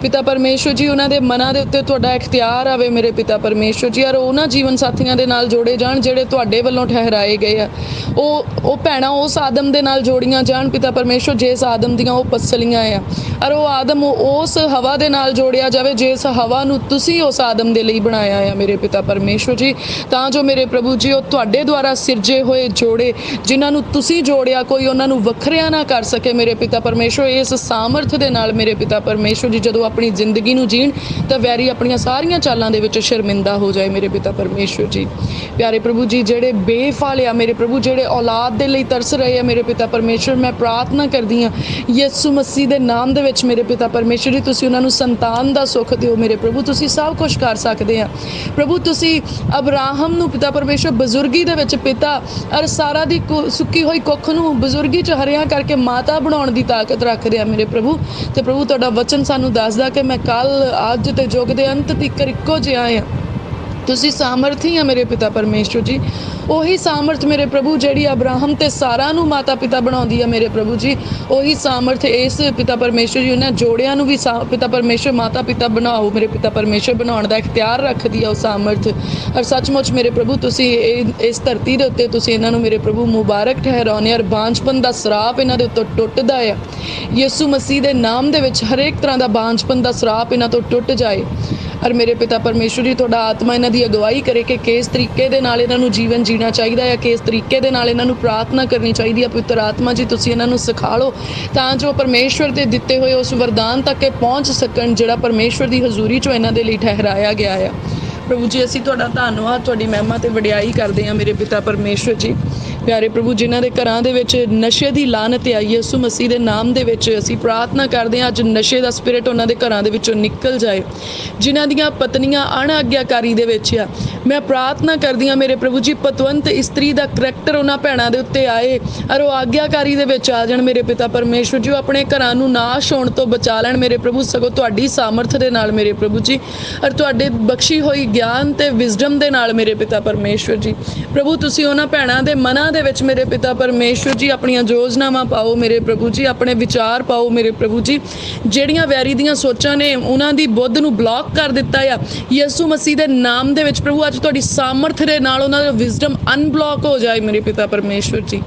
ਪਿਤਾ ਪਰਮੇਸ਼ਵਰ ਜੀ, ਉਹਨਾਂ ਦੇ ਮਨਾਂ ਦੇ ਉੱਤੇ ਤੁਹਾਡਾ ਇਖਤਿਆਰ ਆਵੇ ਮੇਰੇ ਪਿਤਾ ਪਰਮੇਸ਼ਵਰ ਜੀ, ਔਰ ਉਹਨਾਂ ਜੀਵਨ ਸਾਥੀਆਂ ਦੇ ਨਾਲ ਜੋੜੇ ਜਾਣ, ਜਿਹੜੇ ਤੁਹਾਡੇ ਵੱਲੋਂ ਠਹਿਰਾਏ ਗਏ ਆ। ਉਹ ਉਹ ਭੈਣਾਂ ਉਸ ਆਦਮ ਦੇ ਨਾਲ ਜੋੜੀਆਂ ਜਾਣ, ਪਿਤਾ ਪਰਮੇਸ਼ਵਰ ਜਿਸ ਆਦਮ ਦੀਆਂ ਉਹ ਪਸਲੀਆਂ ਆ। ਔਰ ਉਹ ਆਦਮ, ਉਸ ਹਵਾ ਦੇ ਨਾਲ ਜੋੜਿਆ ਜਾਵੇ, ਜਿਸ ਹਵਾ ਨੂੰ ਤੁਸੀਂ ਉਸ ਆਦਮ ਦੇ ਲਈ ਬਣਾਇਆ ਆ, ਮੇਰੇ ਪਿਤਾ ਪਰਮੇਸ਼ਵਰ ਜੀ। ਤਾਂ ਜੋ ਮੇਰੇ ਪ੍ਰਭੂ ਜੀ, ਉਹ ਤੁਹਾਡੇ ਦੁਆਰਾ ਸਿਰਜੇ ਹੋਏ ਜੋੜੇ, ਜਿਨ੍ਹਾਂ ਨੂੰ ਤੁਸੀਂ ਜੋੜਿਆ, ਕੋਈ ਉਹਨਾਂ ਨੂੰ ਵੱਖਰਿਆ ਨਾ ਕਰ ਸਕੇ, ਮੇਰੇ ਪਿਤਾ ਪਰਮੇਸ਼ਵਰ। ਇਸ ਸਾਮਰਥ ਦੇ ਨਾਲ ਮੇਰੇ ਪਿਤਾ ਪਰਮੇਸ਼ਵਰ ਜੀ, ਜਦੋਂ ਆਪਣੀ ਜ਼ਿੰਦਗੀ ਨੂੰ ਜੀਣ, ਤਾਂ ਵੈਰੀ ਆਪਣੀਆਂ ਸਾਰੀਆਂ ਚਾਲਾਂ ਦੇ ਵਿੱਚ ਸ਼ਰਮਿੰਦਾ ਹੋ ਜਾਏ ਮੇਰੇ ਪਿਤਾ ਪਰਮੇਸ਼ਵਰ ਜੀ। ਪਿਆਰੇ ਪ੍ਰਭੂ ਜੀ, ਜਿਹੜੇ ਬੇਫਾਲ ਆ ਮੇਰੇ ਪ੍ਰਭੂ, ਜਿਹੜੇ ਔਲਾਦ ਦੇ ਲਈ ਤਰਸ ਰਹੇ ਆ ਮੇਰੇ ਪਿਤਾ ਪਰਮੇਸ਼ਵਰ, ਮੈਂ ਪ੍ਰਾਰਥਨਾ ਕਰਦੀ ਹਾਂ, ਯਿਸੂ ਮਸੀਹ ਦੇ ਨਾਮ ਦੇ ਵਿੱਚ ਮੇਰੇ ਪਿਤਾ ਪਰਮੇਸ਼ਵਰ ਜੀ, ਤੁਸੀਂ ਉਹਨਾਂ ਨੂੰ ਸੰਤਾਨ ਦਾ ਸੁੱਖ ਦਿਓ ਮੇਰੇ ਪ੍ਰਭੂ, ਤੁਸੀਂ ਸਭ ਕੁਝ ਕਰ ਸਕਦੇ ਆ। ਪ੍ਰਭੂ, ਤੁਸੀਂ ਅਬਰਾਹਮ ਨੂੰ ਪਿਤਾ ਪਰਮੇਸ਼ਵਰ, ਬਜ਼ੁਰਗੀ ਦੇ ਵਿੱਚ ਪਿਤਾ ਔਰ ਸਾਰਾ ਦੀ ਕੁ- ਸੁੱਕੀ ਹੋਈ ਕੁੱਖ ਨੂੰ ਬਜ਼ੁਰਗੀ ਚ ਹਰਿਆ ਕਰਕੇ ਮਾਤਾ ਬਣਾਉਣ ਦੀ ਤਾਕਤ ਰੱਖਦੇ ਆ ਮੇਰੇ ਪ੍ਰਭੂ। ਤੇ ਪ੍ਰਭੂ, ਤੁਹਾਡਾ ਵਚਨ ਸਾਨੂੰ ਦੱਸਦਾ ਕਿ ਮੈਂ ਕੱਲ ਅੱਜ ਤੇ ਯੁੱਗ ਦੇ ਅੰਤ ਤੱਕ ਇੱਕੋ ਜਿਹਾ ਆ ਤੁਸੀਂ ਸਾਮਰਥੀ ਆ ਮੇਰੇ ਪਿਤਾ ਪਰਮੇਸ਼ਵਰ ਜੀ। ਉਹੀ ਸਾਮਰਥ ਮੇਰੇ ਪ੍ਰਭੂ ਜਿਹੜੀ ਅਬਰਾਹਮ ਤੇ ਸਾਰਾ ਨੂੰ ਮਾਤਾ ਪਿਤਾ ਬਣਾਉਂਦੀ ਆ ਮੇਰੇ ਪ੍ਰਭੂ ਜੀ। ਉਹੀ ਸਾਮਰਥ ਇਸ ਪਿਤਾ ਪਰਮੇਸ਼ਵਰ ਜੀ, ਉਹਨਾਂ ਜੋੜਿਆਂ ਨੂੰ ਵੀ ਸਾ- ਪਿਤਾ ਪਰਮੇਸ਼ਵਰ ਮਾਤਾ ਪਿਤਾ ਬਣਾਓ, ਮੇਰੇ ਪਿਤਾ ਪਰਮੇਸ਼ਵਰ ਬਣਾਉਣ ਦਾ ਇਖਤਿਆਰ ਰੱਖਦੀ ਆ ਉਹ ਸਾਮਰਥ। ਔਰ ਸੱਚਮੁੱਚ ਮੇਰੇ ਪ੍ਰਭੂ, ਤੁਸੀਂ ਇਹ- ਇਸ ਧਰਤੀ ਦੇ ਉੱਤੇ ਤੁਸੀਂ ਇਹਨਾਂ ਨੂੰ ਮੇਰੇ ਪ੍ਰਭੂ ਮੁਬਾਰਕ ਠਹਿਰਾਉਂਦੇ ਔਰ ਬਾਂਝਪਨ ਦਾ ਸਰਾਪ ਇਹਨਾਂ ਦੇ ਉੱਤੇ ਟੁੱਟਦਾ ਆ। ਯਿਸੂ ਮਸੀਹ ਦੇ ਨਾਮ ਦੇ ਵਿੱਚ ਹਰੇਕ ਤਰ੍ਹਾਂ ਦਾ ਬਾਂਝਪਨ ਦਾ ਸਰਾਪ ਇਹਨਾਂ ਤੋਂ ਟੁੱਟ ਜਾਏ। ਔਰ ਮੇਰੇ ਪਿਤਾ ਪਰਮੇਸ਼ਵਰ ਜੀ, ਤੁਹਾਡਾ ਆਤਮਾ ਇਹਨਾਂ ਦੀ ਅਗਵਾਈ ਕਰੇ ਕਿ ਕਿਸ ਤਰੀਕੇ ਦੇ ਨਾਲ ਇਹਨਾਂ ਨੂੰ ਜੀਵਨ ਜੀਣਾ ਚਾਹੀਦਾ ਹੈ, ਕਿਸ ਤਰੀਕੇ ਦੇ ਨਾਲ ਇਹਨਾਂ ਨੂੰ ਪ੍ਰਾਰਥਨਾ ਕਰਨੀ ਚਾਹੀਦੀ ਹੈ, ਪਵਿੱਤਰ ਆਤਮਾ ਜੀ, ਤੁਸੀਂ ਇਹਨਾਂ ਨੂੰ ਸਿਖਾ ਲਓ ਤਾਂ ਜੋ ਪਰਮੇਸ਼ਵਰ ਦੇ ਦਿੱਤੇ ਹੋਏ ਉਸ ਵਰਦਾਨ ਤੱਕ ਇਹ ਪਹੁੰਚ ਸਕਣ ਜਿਹੜਾ ਪਰਮੇਸ਼ਵਰ ਦੀ ਹਜ਼ੂਰੀ 'ਚੋਂ ਇਹਨਾਂ ਦੇ ਲਈ ਠਹਿਰਾਇਆ ਗਿਆ ਹੈ ਪ੍ਰਭੂ ਜੀ, ਅਸੀਂ ਤੁਹਾਡਾ ਧੰਨਵਾਦ, ਤੁਹਾਡੀ ਮਹਿਮਾ ਤੇ ਵਡਿਆਈ ਕਰਦੇ ਹਾਂ ਮੇਰੇ ਪਿਤਾ ਪਰਮੇਸ਼ਵਰ ਜੀ। ਪਿਆਰੇ ਪ੍ਰਭੂ, ਜਿਨ੍ਹਾਂ ਦੇ ਘਰਾਂ ਦੇ ਵਿੱਚ ਨਸ਼ੇ ਦੀ ਲਾਨਤ ਆਈ ਹੈ ਯਿਸੂ ਮਸੀਹ ਦੇ ਨਾਮ ਦੇ ਵਿੱਚ ਅਸੀਂ ਪ੍ਰਾਰਥਨਾ ਕਰਦੇ ਹਾਂ, ਅੱਜ ਨਸ਼ੇ ਦਾ ਸਪਿਰਿਟ ਉਹਨਾਂ ਦੇ ਘਰਾਂ ਦੇ ਵਿੱਚੋਂ ਨਿਕਲ ਜਾਏ। ਜਿਨ੍ਹਾਂ ਦੀਆਂ ਪਤਨੀਆਂ ਅਣਆਗਿਆਕਾਰੀ ਦੇ ਵਿੱਚ ਆ, ਮੈਂ ਪ੍ਰਾਰਥਨਾ ਕਰਦੀ ਹਾਂ ਮੇਰੇ ਪ੍ਰਭੂ ਜੀ, ਪਤਵੰਤ ਇਸਤਰੀ ਦਾ ਕਰੈਕਟਰ ਉਹਨਾਂ ਭੈਣਾਂ ਦੇ ਉੱਤੇ ਆਏ, ਔਰ ਉਹ ਆਗਿਆਕਾਰੀ ਦੇ ਵਿੱਚ ਆ ਜਾਣ ਮੇਰੇ ਪਿਤਾ ਪਰਮੇਸ਼ਵਰ ਜੀ, ਉਹ ਆਪਣੇ ਘਰਾਂ ਨੂੰ ਨਾਸ਼ ਹੋਣ ਤੋਂ ਬਚਾ ਲੈਣ ਮੇਰੇ ਪ੍ਰਭੂ, ਸਗੋਂ ਤੁਹਾਡੀ ਸਾਮਰਥ ਦੇ ਨਾਲ ਮੇਰੇ ਪ੍ਰਭੂ ਜੀ। ਔਰ ਤੁਹਾਡੇ ਬਖਸ਼ੀ ਹੋਈ ਗਿਆਨ ਤੇ ਵਿਜ਼ਡਮ ਦੇ ਨਾਲ ਮੇਰੇ ਪਿਤਾ ਪਰਮੇਸ਼ਵਰ ਜੀ। ਪ੍ਰਭੂ, ਤੁਸੀਂ ਉਹਨਾਂ ਭੈਣਾਂ ਦੇ ਮਨਾਂ ਦੇ ਵਿੱਚ ਮੇਰੇ ਪਿਤਾ ਪਰਮੇਸ਼ਵਰ ਜੀ ਆਪਣੀਆਂ ਯੋਜਨਾਵਾਂ ਪਾਓ ਮੇਰੇ ਪ੍ਰਭੂ ਜੀ, ਆਪਣੇ ਵਿਚਾਰ ਪਾਓ ਮੇਰੇ ਪ੍ਰਭੂ ਜੀ। ਜਿਹੜੀਆਂ ਵੈਰੀ ਦੀਆਂ ਸੋਚਾਂ ਨੇ, ਉਹਨਾਂ ਦੀ ਬੁੱਧ ਨੂੰ ਬਲੌਕ ਕਰ ਦਿੱਤਾ ਆ। ਯਿਸੂ ਮਸੀਹ ਦੇ ਨਾਮ ਦੇ ਵਿੱਚ ਪ੍ਰਭੂ, ਅੱਜ ਤੁਹਾਡੀ ਸਾਮਰਥ ਦੇ ਨਾਲ ਉਹਨਾਂ ਦਾ ਵਿਜ਼ਡਮ ਅਨਬਲੌਕ ਹੋ ਜਾਏ ਮੇਰੇ ਪਿਤਾ ਪਰਮੇਸ਼ਵਰ ਜੀ।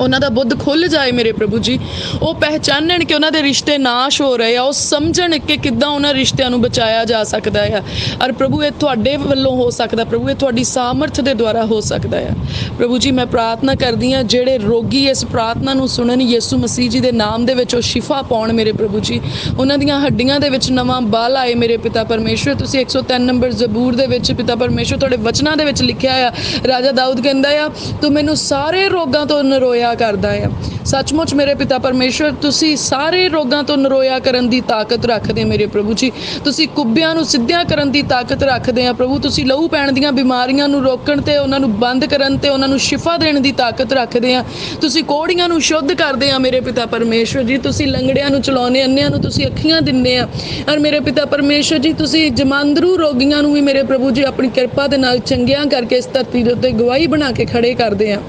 ਉਹਨਾਂ ਦਾ ਬੁੱਧ ਖੁੱਲ ਜਾਏ ਮੇਰੇ ਪ੍ਰਭੂ ਜੀ। ਉਹ ਪਹਿਚਾਨਣ ਕਿ ਉਹਨਾਂ ਦੇ ਰਿਸ਼ਤੇ ਨਾਸ਼ ਹੋ ਰਹੇ ਆ, ਉਹ ਸਮਝਣ ਕਿ ਕਿੱਦਾਂ ਉਹਨਾਂ ਰਿਸ਼ਤਿਆਂ ਨੂੰ ਬਚਾਇਆ ਜਾ ਸਕਦਾ ਆ। ਔਰ ਪ੍ਰਭੂ, ਇਹ ਤੁਹਾਡੇ ਵੱਲੋਂ ਹੋ ਸਕਦਾ, ਪ੍ਰਭੂ, ਇਹ ਤੁਹਾਡੀ ਸਾਮਰਥ ਦੇ ਦੁਆਰਾ ਹੋ ਸਕਦਾ ਆ। ਪ੍ਰਭੂ ਜੀ, ਮੈਂ ਪ੍ਰਾਰਥਨਾ ਕਰਦੀ ਆ ਜਿਹੜੇ ਰੋਗੀ ਇਸ ਪ੍ਰਾਰਥਨਾ ਨੂੰ ਸੁਣਨ, ਯਿਸੂ ਮਸੀਹ ਜੀ ਦੇ ਨਾਮ ਦੇ ਵਿੱਚ ਉਹ ਸ਼ਿਫਾ ਪਾਉਣ ਮੇਰੇ ਪ੍ਰਭੂ ਜੀ। ਉਹਨਾਂ ਦੀਆਂ ਹੱਡੀਆਂ ਦੇ ਵਿੱਚ ਨਵਾਂ ਬਲ ਆਏ ਮੇਰੇ ਪਿਤਾ ਪਰਮੇਸ਼ਵਰ ਤੁਸੀਂ 103 ਨੰਬਰ ਜ਼ਬੂਰ ਦੇ ਵਿੱਚ ਪਿਤਾ ਪਰਮੇਸ਼ਵਰ ਤੁਹਾਡੇ ਵਚਨਾਂ ਦੇ ਵਿੱਚ ਲਿਖਿਆ ਆ। ਰਾਜਾ ਦਾਊਦ ਕਹਿੰਦਾ ਆ, ਤੂੰ ਮੈਨੂੰ ਸਾਰੇ ਰੋਗਾਂ ਤੋਂ ਨਰੋਇਆ ਕਰਦਾ ਆ। ਸੱਚਮੁੱਚ ਮੇਰੇ ਪਿਤਾ ਪਰਮੇਸ਼ਵਰ, ਤੁਸੀਂ ਸਾਰੇ ਰੋਗਾਂ ਤੋਂ ਨਰੋਇਆ ਕਰਨ ਦੀ ਤਾਕਤ ਰੱਖਦੇ ਮੇਰੇ ਪ੍ਰਭੂ ਜੀ। ਤੁਸੀਂ ਕੁੱਬਿਆਂ ਨੂੰ ਸਿੱਧਿਆਂ ਕਰਨ ਦੀ ਤਾਕਤ ਰੱਖਦੇ ਆ ਪ੍ਰਭੂ। ਤੁਸੀਂ ਲਹੂ ਪੈਣ ਦੀਆਂ ਬਿਮਾਰੀਆਂ ਨੂੰ ਰੋਕਣ ਤੇ ਉਹਨਾਂ ਨੂੰ ਬੰਦ ਕਰਨ ਤੇ ਉਹਨਾਂ ਨੂੰ ਸ਼ਿਫਾ ਦੇਣ ਦੀ ਤਾਕਤ ਰੱਖਦੇ ਆ। ਤੁਸੀਂ ਕੋੜੀਆਂ ਨੂੰ ਸ਼ੁੱਧ ਕਰਦੇ ਆ ਮੇਰੇ ਪਿਤਾ ਪਰਮੇਸ਼ਵਰ ਜੀ। ਤੁਸੀਂ ਲੰਗੜਿਆਂ ਨੂੰ ਚਲਾਉਂਦੇ, ਅੰਨਿਆਂ ਨੂੰ ਤੁਸੀਂ ਅੱਖੀਆਂ ਦਿੰਦੇ ਆ। ਔਰ ਮੇਰੇ ਪਿਤਾ ਪਰਮੇਸ਼ਵਰ ਜੀ, ਤੁਸੀਂ ਜਮਾਂਦਰੂ ਰੋਗੀਆਂ ਨੂੰ ਵੀ ਮੇਰੇ ਪ੍ਰਭੂ ਜੀ ਆਪਣੀ ਕਿਰਪਾ ਦੇ ਨਾਲ ਚੰਗਿਆਂ ਕਰਕੇ ਇਸ ਧਰਤੀ ਦੇ ਉੱਤੇ ਗਵਾਹੀ ਬਣਾ ਕੇ ਖੜੇ ਕਰਦੇ ਆ।